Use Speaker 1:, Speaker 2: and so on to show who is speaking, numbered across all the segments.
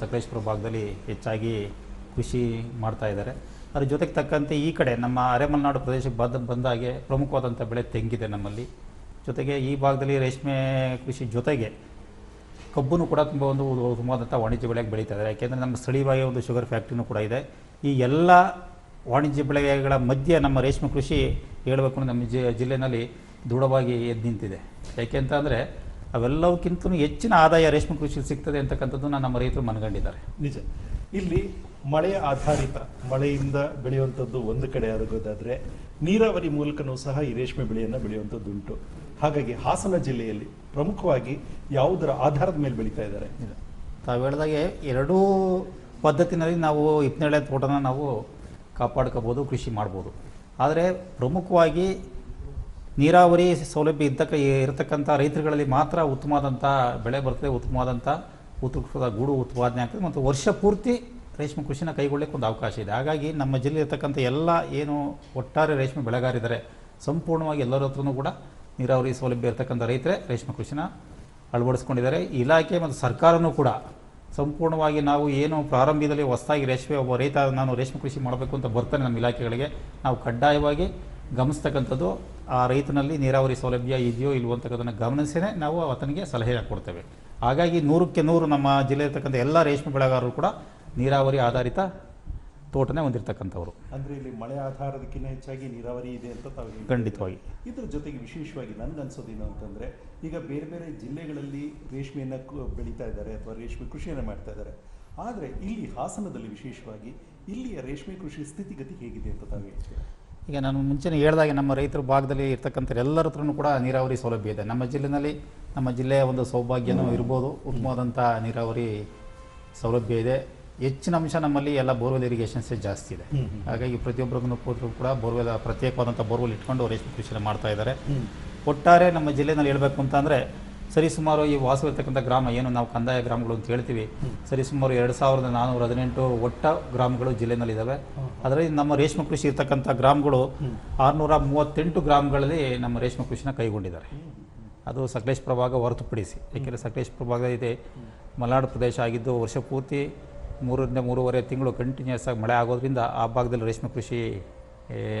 Speaker 1: ಸಕಲೇಶ್ಪುರ ಭಾಗದಲ್ಲಿ ಹೆಚ್ಚಾಗಿ ಕೃಷಿ ಮಾಡ್ತಾ ಇದ್ದಾರೆ. ಅದ್ರ ಜೊತೆಗೆ ತಕ್ಕಂತೆ ಈ ಕಡೆ ನಮ್ಮ ಅರೆಮಲೆನಾಡು ಪ್ರದೇಶಕ್ಕೆ ಬಂದ ಬಂದಾಗೆ ಪ್ರಮುಖವಾದಂಥ ಬೆಳೆ ತೆಂಗಿದೆ ನಮ್ಮಲ್ಲಿ. ಜೊತೆಗೆ ಈ ಭಾಗದಲ್ಲಿ ರೇಷ್ಮೆ ಕೃಷಿ ಜೊತೆಗೆ ಕಬ್ಬನ್ನು ಕೂಡ ತುಂಬ ಒಂದು ತುಂಬಾದಂಥ ವಾಣಿಜ್ಯ ಬೆಳೆಗೆ ಬೆಳೀತಾ ಇದ್ದಾರೆ. ಯಾಕೆಂದರೆ ನಮ್ಮ ಸ್ಥಳೀಯವಾಗಿ ಒಂದು ಶುಗರ್ ಫ್ಯಾಕ್ಟ್ರಿನೂ ಕೂಡ ಇದೆ. ಈ ಎಲ್ಲ ವಾಣಿಜ್ಯ ಬೆಳೆಗಳ ಮಧ್ಯೆ ನಮ್ಮ ರೇಷ್ಮೆ ಕೃಷಿ ಹೇಳಬೇಕು ನಮ್ಮ ಜಿ ಜಿಲ್ಲೆಯಲ್ಲಿ ದೃಢವಾಗಿ ಎದ್ದು ನಿಂತಿದೆ. ಯಾಕೆ ಅಂದರೆ ಅವೆಲ್ಲವಕ್ಕಿಂತ ಹೆಚ್ಚಿನ ಆದಾಯ ರೇಷ್ಮೆ ಕೃಷಿ ಸಿಗ್ತದೆ ಅಂತಕ್ಕಂಥದ್ದನ್ನ ನಮ್ಮ ರೈತರು ಮನಗಂಡಿದ್ದಾರೆ.
Speaker 2: ನಿಜ. ಇಲ್ಲಿ ಮಳೆ ಆಧಾರಿತ ಮಳೆಯಿಂದ ಬೆಳೆಯುವಂಥದ್ದು ಒಂದು ಕಡೆ ಆಗೋದಾದರೆ ನೀರಾವರಿ ಮೂಲಕನೂ ಸಹ ಈ ರೇಷ್ಮೆ ಬೆಳೆಯನ್ನು ಬೆಳೆಯುವಂಥದ್ದು ಉಂಟು ಹಾಗಾಗಿ ಹಾಸನ ಜಿಲ್ಲೆಯಲ್ಲಿ ಪ್ರಮುಖವಾಗಿ ಯಾವುದರ ಆಧಾರದ ಮೇಲೆ ಬೆಳೀತಾ ಇದ್ದಾರೆ?
Speaker 1: ಇದೆ. ತಾವು ಹೇಳಿದಾಗೆ ಎರಡೂ ಪದ್ಧತಿನಲ್ಲಿ ನಾವು ಹಿಪ್ಪನೇಳೆ ತೋಟನ ನಾವು ಕಾಪಾಡ್ಕೋಬೋದು ಕೃಷಿ ಮಾಡ್ಬೋದು. ಆದರೆ ಪ್ರಮುಖವಾಗಿ ನೀರಾವರಿ ಸೌಲಭ್ಯ ಇದ್ದಕ್ಕ ಇರತಕ್ಕಂಥ ರೈತರುಗಳಲ್ಲಿ ಮಾತ್ರ ಉತ್ತಮವಾದಂಥ ಬೆಳೆ ಬರ್ತದೆ, ಉತ್ತಮವಾದಂಥ ಉತ್ಕೃಷ್ಟದ ಗೂಡು ಉತ್ಪಾದನೆ ಆಗ್ತದೆ ಮತ್ತು ವರ್ಷ ಪೂರ್ತಿ ರೇಷ್ಮೆ ಕೃಷಿನ ಕೈಗೊಳ್ಳಕ್ಕೆ ಒಂದು ಅವಕಾಶ ಇದೆ. ಹಾಗಾಗಿ ನಮ್ಮ ಜಿಲ್ಲೆ ಇರತಕ್ಕಂಥ ಎಲ್ಲ ಏನು ಒಟ್ಟಾರೆ ರೇಷ್ಮೆ ಬೆಳೆಗಾರಿದ್ದಾರೆ ಸಂಪೂರ್ಣವಾಗಿ ಎಲ್ಲರ ಹತ್ರನೂ ಕೂಡ ನೀರಾವರಿ ಸೌಲಭ್ಯ ಇರತಕ್ಕಂಥ ರೈತರೇ ರೇಷ್ಮೆ ಕೃಷಿನ ಅಳವಡಿಸ್ಕೊಂಡಿದ್ದಾರೆ. ಇಲಾಖೆ ಮತ್ತು ಸರ್ಕಾರನೂ ಕೂಡ ಸಂಪೂರ್ಣವಾಗಿ ನಾವು ಏನು ಪ್ರಾರಂಭದಲ್ಲಿ ಹೊಸದಾಗಿ ರೇಷ್ಮೆ ಒಬ್ಬ ರೈತ, ನಾನು ರೇಷ್ಮೆ ಕೃಷಿ ಮಾಡಬೇಕು ಅಂತ ಬರ್ತಾನೆ ನಮ್ಮ ಇಲಾಖೆಗಳಿಗೆ. ನಾವು ಕಡ್ಡಾಯವಾಗಿ ಗಮನಿಸ್ತಕ್ಕಂಥದ್ದು ಆ ರೈತನಲ್ಲಿ ನೀರಾವರಿ ಸೌಲಭ್ಯ ಇದೆಯೋ ಇಲ್ವೋ ಅಂತಕ್ಕಂಥದ್ದನ್ನು ಗಮನಿಸಿನೇ ನಾವು ಆತನಿಗೆ ಸಲಹೆ ಕೊಡ್ತೇವೆ ಹಾಗಾಗಿ ನೂರಕ್ಕೆ ನೂರು ನಮ್ಮ ಜಿಲ್ಲೆ ಇರ್ತಕ್ಕಂಥ ಎಲ್ಲ ರೇಷ್ಮೆ ಬೆಳೆಗಾರರು ಕೂಡ ನೀರಾವರಿ ಆಧಾರಿತ ತೋಟನೇ ಹೊಂದಿರತಕ್ಕಂಥವ್ರು.
Speaker 2: ಅಂದ್ರೆ ಇಲ್ಲಿ ಮಳೆ ಆಧಾರದಕ್ಕಿಂತ ಹೆಚ್ಚಾಗಿ ನೀರಾವರಿ ಇದೆ ಅಂತ ತಾವು
Speaker 1: ಖಂಡಿತವಾಗಿ.
Speaker 2: ಇದ್ರ ಜೊತೆಗೆ ವಿಶೇಷವಾಗಿ ನನ್ಗನ್ಸೋದೇನು ಅಂತಂದ್ರೆ ಈಗ ಬೇರೆ ಬೇರೆ ಜಿಲ್ಲೆಗಳಲ್ಲಿ ರೇಷ್ಮೆಯನ್ನು ಬೆಳೀತಾ ಇದ್ದಾರೆ ಅಥವಾ ರೇಷ್ಮೆ ಕೃಷಿಯನ್ನು ಮಾಡ್ತಾ ಇದ್ದಾರೆ. ಆದರೆ ಇಲ್ಲಿ ಹಾಸನದಲ್ಲಿ ವಿಶೇಷವಾಗಿ ಇಲ್ಲಿಯ ರೇಷ್ಮೆ ಕೃಷಿ ಸ್ಥಿತಿಗತಿ ಹೇಗಿದೆ ಅಂತ ತಾವು ಹೇಳ್ತೀರಾ?
Speaker 1: ಈಗ ನಾನು ಮುಂಚೆನೇ ಹೇಳಿದಾಗೆ ನಮ್ಮ ರೈತರ ಭಾಗದಲ್ಲಿ ಇರ್ತಕ್ಕಂಥ ಎಲ್ಲರ ಹತ್ರನೂ ಕೂಡ ನೀರಾವರಿ ಸೌಲಭ್ಯ ಇದೆ. ನಮ್ಮ ಜಿಲ್ಲೆಯಲ್ಲಿ ನಮ್ಮ ಜಿಲ್ಲೆಯ ಒಂದು ಸೌಭಾಗ್ಯನೂ ಇರ್ಬೋದು ಉತ್ತಮವಾದಂಥ ನೀರಾವರಿ ಸೌಲಭ್ಯ ಇದೆ. ಹೆಚ್ಚಿನ ಅಂಶ ನಮ್ಮಲ್ಲಿ ಎಲ್ಲ ಬೋರ್ವೆಲ್ ಇರಿಗೇಷನ್ಸೇ ಜಾಸ್ತಿ ಇದೆ. ಹಾಗಾಗಿ ಪ್ರತಿಯೊಬ್ಬರಿಗೂ ಕೂಡ ಬೋರ್ವೆಲ್ ಪ್ರತ್ಯೇಕವಾದಂಥ ಬೋರ್ವೆಲ್ ಇಟ್ಕೊಂಡು ರೇಷ್ಮೆ ಕೃಷಿ ಮಾಡ್ತಾ ಇದ್ದಾರೆ. ಒಟ್ಟಾರೆ ನಮ್ಮ ಜಿಲ್ಲೆನಲ್ಲಿ ಹೇಳಬೇಕು ಅಂತಂದರೆ ಸರಿಸುಮಾರು ಈ ವಾಸವಿರ್ತಕ್ಕಂಥ ಗ್ರಾಮ ಏನು? ನಾವು ಕಂದಾಯ ಗ್ರಾಮಗಳು ಅಂತ ಹೇಳ್ತೀವಿ. ಸರಿಸುಮಾರು ಎರಡು ಸಾವಿರದ ನಾನ್ನೂರ ಹದಿನೆಂಟು ಒಟ್ಟ ಗ್ರಾಮಗಳು ಜಿಲ್ಲೆನಲ್ಲಿದ್ದಾವೆ ಅದರಲ್ಲಿ ನಮ್ಮ ರೇಷ್ಮೆ ಕೃಷಿ ಇರ್ತಕ್ಕಂಥ ಗ್ರಾಮಗಳು ಆರುನೂರ ಮೂವತ್ತೆಂಟು ಗ್ರಾಮಗಳಲ್ಲಿ ನಮ್ಮ ರೇಷ್ಮೆ ಕೃಷಿನ ಕೈಗೊಂಡಿದ್ದಾರೆ. ಅದು ಸಕಲೇಶ್ಪುರ ಭಾಗ ಹೊರತುಪಡಿಸಿ. ಏಕೆಂದರೆ ಸಕಲೇಶ್ಪುರ ಭಾಗ ಇದೆ. ಮಲೆನಾಡು ಪ್ರದೇಶ ಆಗಿದ್ದು ವರ್ಷ ಪೂರ್ತಿ ಮೂರರಿಂದ ಮೂರುವರೆ ತಿಂಗಳು ಕಂಟಿನ್ಯೂಸ್ ಆಗಿ ಮಳೆ ಆಗೋದ್ರಿಂದ ಆ ಭಾಗದಲ್ಲಿ ರೇಷ್ಮೆ ಕೃಷಿ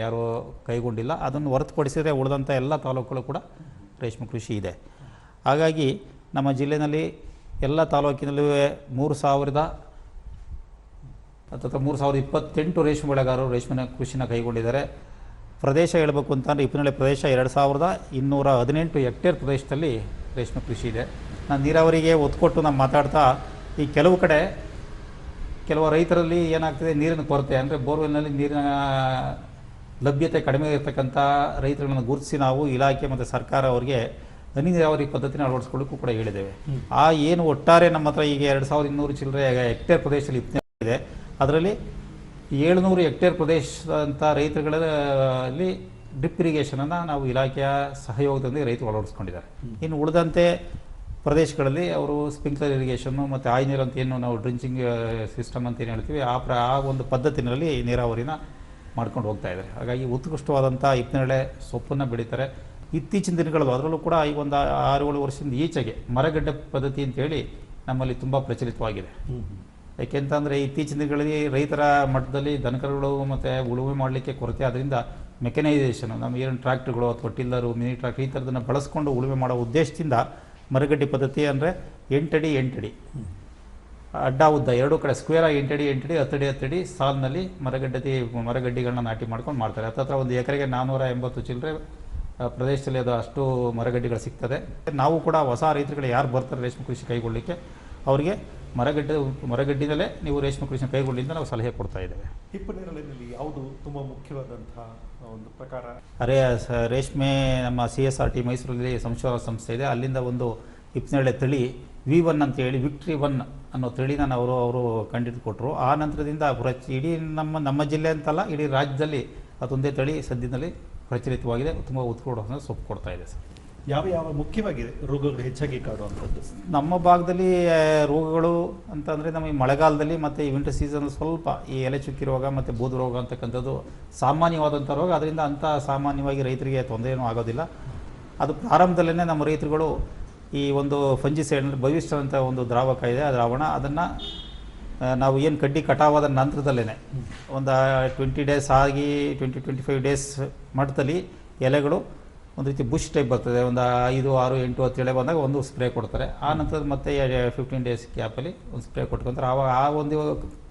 Speaker 1: ಯಾರೂ ಕೈಗೊಂಡಿಲ್ಲ. ಅದನ್ನು ಹೊರತುಪಡಿಸಿದರೆ ಉಳಿದಂಥ ಎಲ್ಲ ತಾಲೂಕುಗಳು ಕೂಡ ರೇಷ್ಮೆ ಕೃಷಿ ಇದೆ. ಹಾಗಾಗಿ ನಮ್ಮ ಜಿಲ್ಲೆಯಲ್ಲಿ ಎಲ್ಲ ತಾಲೂಕಿನಲ್ಲೂ ಮೂರು ಸಾವಿರದ ಅಥವಾ ಮೂರು ಸಾವಿರದ ಇಪ್ಪತ್ತೆಂಟು ರೇಷ್ಮೆ ಬೆಳೆಗಾರರು ರೇಷ್ಮೆ ಕೃಷಿನ ಕೈಗೊಂಡಿದ್ದಾರೆ. ಪ್ರದೇಶ ಹೇಳಬೇಕು ಅಂತಂದರೆ ಇಪ್ಪನಳ್ಳಿ ಪ್ರದೇಶ ಎರಡು ಸಾವಿರದ ಇನ್ನೂರ ಹದಿನೆಂಟು ಹೆಕ್ಟೇರ್ ಪ್ರದೇಶದಲ್ಲಿ ರೇಷ್ಮೆ ಕೃಷಿ ಇದೆ. ನಾನು ನೀರಾವರಿಗೆ ಒತ್ತು ಕೊಟ್ಟು ನಾನು ಮಾತಾಡ್ತಾ ಈ ಕೆಲವು ಕಡೆ ಕೆಲವು ರೈತರಲ್ಲಿ ಏನಾಗ್ತದೆ ನೀರಿನ ಕೊರತೆ ಅಂದರೆ ಬೋರ್ವೆಲ್ನಲ್ಲಿ ನೀರಿನ ಲಭ್ಯತೆ ಕಡಿಮೆ ಇರತಕ್ಕಂಥ ರೈತರುಗಳನ್ನು ಗುರುತಿಸಿ ನಾವು ಇಲಾಖೆ ಮತ್ತು ಸರ್ಕಾರ ಅವರಿಗೆ ಹನಿ ನೀರಾವರಿ ಪದ್ಧತಿನ ಅಳವಡಿಸ್ಕೊಳ್ಳೋಕ್ಕೂ ಕೂಡ ಹೇಳಿದ್ದೇವೆ. ಆ ಏನು ಒಟ್ಟಾರೆ ನಮ್ಮ ಹತ್ರ ಈಗ ಎರಡು ಸಾವಿರದ ಇನ್ನೂರು ಚಿಲ್ಲರೆ ಹೆಕ್ಟೇರ್ ಪ್ರದೇಶದಲ್ಲಿ ಇದೆ. ಅದರಲ್ಲಿ ಏಳುನೂರು ಹೆಕ್ಟೇರ್ ಪ್ರದೇಶದಂಥ ರೈತರುಗಳಲ್ಲಿ ಡ್ರಿಪ್ ಇರಿಗೇಷನನ್ನು ನಾವು ಇಲಾಖೆಯ ಸಹಯೋಗದೊಂದಿಗೆ ರೈತರು ಅಳವಡಿಸ್ಕೊಂಡಿದ್ದಾರೆ. ಇನ್ನು ಉಳಿದಂತೆ ಪ್ರದೇಶಗಳಲ್ಲಿ ಅವರು ಸ್ಪ್ರಿಂಕ್ಲರ್ ಇರಿಗೇಷನ್ನು ಮತ್ತು ಆಯ್ ನೀರು ಅಂತ ಏನು ನಾವು ಡ್ರಿಂಚಿಂಗ್ ಸಿಸ್ಟಮ್ ಅಂತ ಏನು ಹೇಳ್ತೀವಿ ಆ ಪ್ರ ಆ ಒಂದು ಪದ್ಧತಿನಲ್ಲಿ ನೀರಾವರಿನ ಮಾಡ್ಕೊಂಡು ಹೋಗ್ತಾ ಇದ್ದಾರೆ. ಹಾಗಾಗಿ ಉತ್ಕೃಷ್ಟವಾದಂಥ ಇಪ್ಪನೇಳೆ ಸೊಪ್ಪನ್ನು ಬೆಳೀತಾರೆ. ಇತ್ತೀಚಿನ ದಿನಗಳು ಅದರಲ್ಲೂ ಕೂಡ ಈ ಒಂದು ಆರು ಏಳು ವರ್ಷದಿಂದ ಈಚೆಗೆ ಮರಗಡ್ಡೆ ಪದ್ಧತಿ ಅಂತೇಳಿ ನಮ್ಮಲ್ಲಿ ತುಂಬ ಪ್ರಚಲಿತವಾಗಿದೆ. ಯಾಕೆಂತಂದರೆ ಇತ್ತೀಚಿನ ದಿನಗಳಲ್ಲಿ ರೈತರ ಮಟ್ಟದಲ್ಲಿ ದನಕರುಗಳು ಮತ್ತು ಉಳುಮೆ ಮಾಡಲಿಕ್ಕೆ ಕೊರತೆ ಆದ್ದರಿಂದ ಮೆಕನೈಸೇಷನ್ ನಮ್ಮ ಏನು ಟ್ರ್ಯಾಕ್ಟ್ರುಗಳು ಅಥವಾ ಟಿಲ್ಲರು ಮಿನಿ ಟ್ರ್ಯಾಕ್ಟರ್ ಈ ಥರದನ್ನು ಬಳಸ್ಕೊಂಡು ಉಳುಮೆ ಮಾಡೋ ಉದ್ದೇಶದಿಂದ ಮರಗಡ್ಡೆ ಪದ್ಧತಿ ಅಂದರೆ ಎಂಟಡಿ ಎಂಟಡಿ. ಅಡ್ಡ ಉದ್ದ ಎರಡೂ ಕಡೆ ಸ್ಕ್ವೇರ್ ಆಗಿ ಎಂಟಡಿ ಎಂಟಡಿ ಹತ್ತಡಿ ಹತ್ತಡಿ ಸಾಲಿನಲ್ಲಿ ಮರಗಡ್ಡೆ ಮರಗಡ್ಡಿಗಳನ್ನ ನಾಟಿ ಮಾಡ್ಕೊಂಡು ಮಾಡ್ತಾರೆ. ಹತ್ತತ್ರ ಒಂದು ಎಕರೆಗೆ ನಾನ್ನೂರ ಎಂಬತ್ತು ಚಿಲ್ಲರೆ ಪ್ರದೇಶದಲ್ಲಿ ಅದು ಅಷ್ಟು ಮರಗಡ್ಡೆಗಳು ಸಿಗ್ತದೆ. ನಾವು ಕೂಡ ಹೊಸ ರೈತರುಗಳು ಯಾರು ಬರ್ತಾರೆ ರೇಷ್ಮೆ ಕೃಷಿ ಕೈಗೊಳ್ಳಲಿಕ್ಕೆ ಅವರಿಗೆ ಮರಗಡ್ಡೆ ಮರಗಡ್ಡಿನಲ್ಲೇ ನೀವು ರೇಷ್ಮೆ ಕೃಷಿ ಕೈಗೊಳ್ಳಿ ಅಂತ ನಾವು ಸಲಹೆ ಕೊಡ್ತಾ ಇದ್ದೇವೆ.
Speaker 2: ಹಿಪ್ಪನೇರಳಿನಲ್ಲಿ ಯಾವುದು ತುಂಬ ಮುಖ್ಯವಾದಂತಹ ಒಂದು ಪ್ರಕಾರ?
Speaker 1: ಅರೆ ರೇಷ್ಮೆ ನಮ್ಮ ಸಿ ಎಸ್ ಆರ್ ಟಿ ಮೈಸೂರಲ್ಲಿ ಸಂಶೋಧನಾ ಸಂಸ್ಥೆ ಇದೆ. ಅಲ್ಲಿಂದ ಒಂದು ಹಿಪ್ಪನೇರಳೆ ತಳಿ ವಿ ಒನ್ ಅಂತ ಹೇಳಿ ವಿಕ್ಟ್ರಿ ಒನ್ ಅನ್ನೋ ತಳಿನ ಅವರು ಅವರು ಕಂಡಿದ್ದು ಕೊಟ್ಟರು ಆ ನಂತರದಿಂದ ಪ್ರತಿ ಇಡೀ ನಮ್ಮ ನಮ್ಮ ಜಿಲ್ಲೆ ಅಂತಲ್ಲ ಇಡೀ ರಾಜ್ಯದಲ್ಲಿ ಅದೊಂದೇ ತಳಿ ಸದ್ಯದಲ್ಲಿ ಪ್ರಚಲಿತವಾಗಿದೆ ತುಂಬ ಉತ್ಕೃಷ್ಟ ಸೊಪ್ಪು ಕೊಡ್ತಾ ಇದೆ ಸರ್.
Speaker 2: ಯಾವ ಯಾವ ಮುಖ್ಯವಾಗಿ ರೋಗಗಳು ಹೆಚ್ಚಾಗಿ ಕಾಡುವಂಥದ್ದು?
Speaker 1: ನಮ್ಮ ಭಾಗದಲ್ಲಿ ರೋಗಗಳು ಅಂತಂದರೆ ನಮಗೆ ಈ ಮಳೆಗಾಲದಲ್ಲಿ ಮತ್ತು ಈ ವಿಂಟರ್ ಸೀಸನ್ ಸ್ವಲ್ಪ ಈ ಎಲೆ ಚುಕ್ಕಿ ರೋಗ ಮತ್ತು ಬೂದು ರೋಗ ಅಂತಕ್ಕಂಥದ್ದು ಸಾಮಾನ್ಯವಾದಂಥ ರೋಗ. ಅದರಿಂದ ಅಂಥ ಸಾಮಾನ್ಯವಾಗಿ ರೈತರಿಗೆ ತೊಂದರೆಯೂ ಆಗೋದಿಲ್ಲ. ಅದು ಪ್ರಾರಂಭದಲ್ಲೇ ನಮ್ಮ ರೈತರುಗಳು ಈ ಒಂದು ಫಂಜಿಸೈಡ್ ಅಂದರೆ ಭವಿಷ್ಯ ಅಂತ ಒಂದು ದ್ರಾವಕ ಇದೆ ಆ ದ್ರಾವಣ ಅದನ್ನು ನಾವು ಏನು ಕಡ್ಡಿ ಕಟಾವಾದ ನಂತರದಲ್ಲೇ ಒಂದು ಟ್ವೆಂಟಿ ಡೇಸ್ ಆಗಿ ಟ್ವೆಂಟಿ ಟ್ವೆಂಟಿ ಫೈವ್ ಡೇಸ್ ಮಟ್ಟದಲ್ಲಿ ಎಲೆಗಳು ಒಂದು ರೀತಿ ಬುಷ್ ಟೈಪ್ ಬರ್ತದೆ. ಒಂದು ಐದು ಆರು ಎಂಟು ಹತ್ತು ಎಳೆ ಬಂದಾಗ ಒಂದು ಸ್ಪ್ರೇ ಕೊಡ್ತಾರೆ. ಆ ನಂತರ ಮತ್ತೆ ಫಿಫ್ಟೀನ್ ಡೇಸ್ ಕ್ಯಾಪಲ್ಲಿ ಒಂದು ಸ್ಪ್ರೇ ಕೊಟ್ಕೊಂತಾರೆ. ಆವಾಗ ಆ ಒಂದು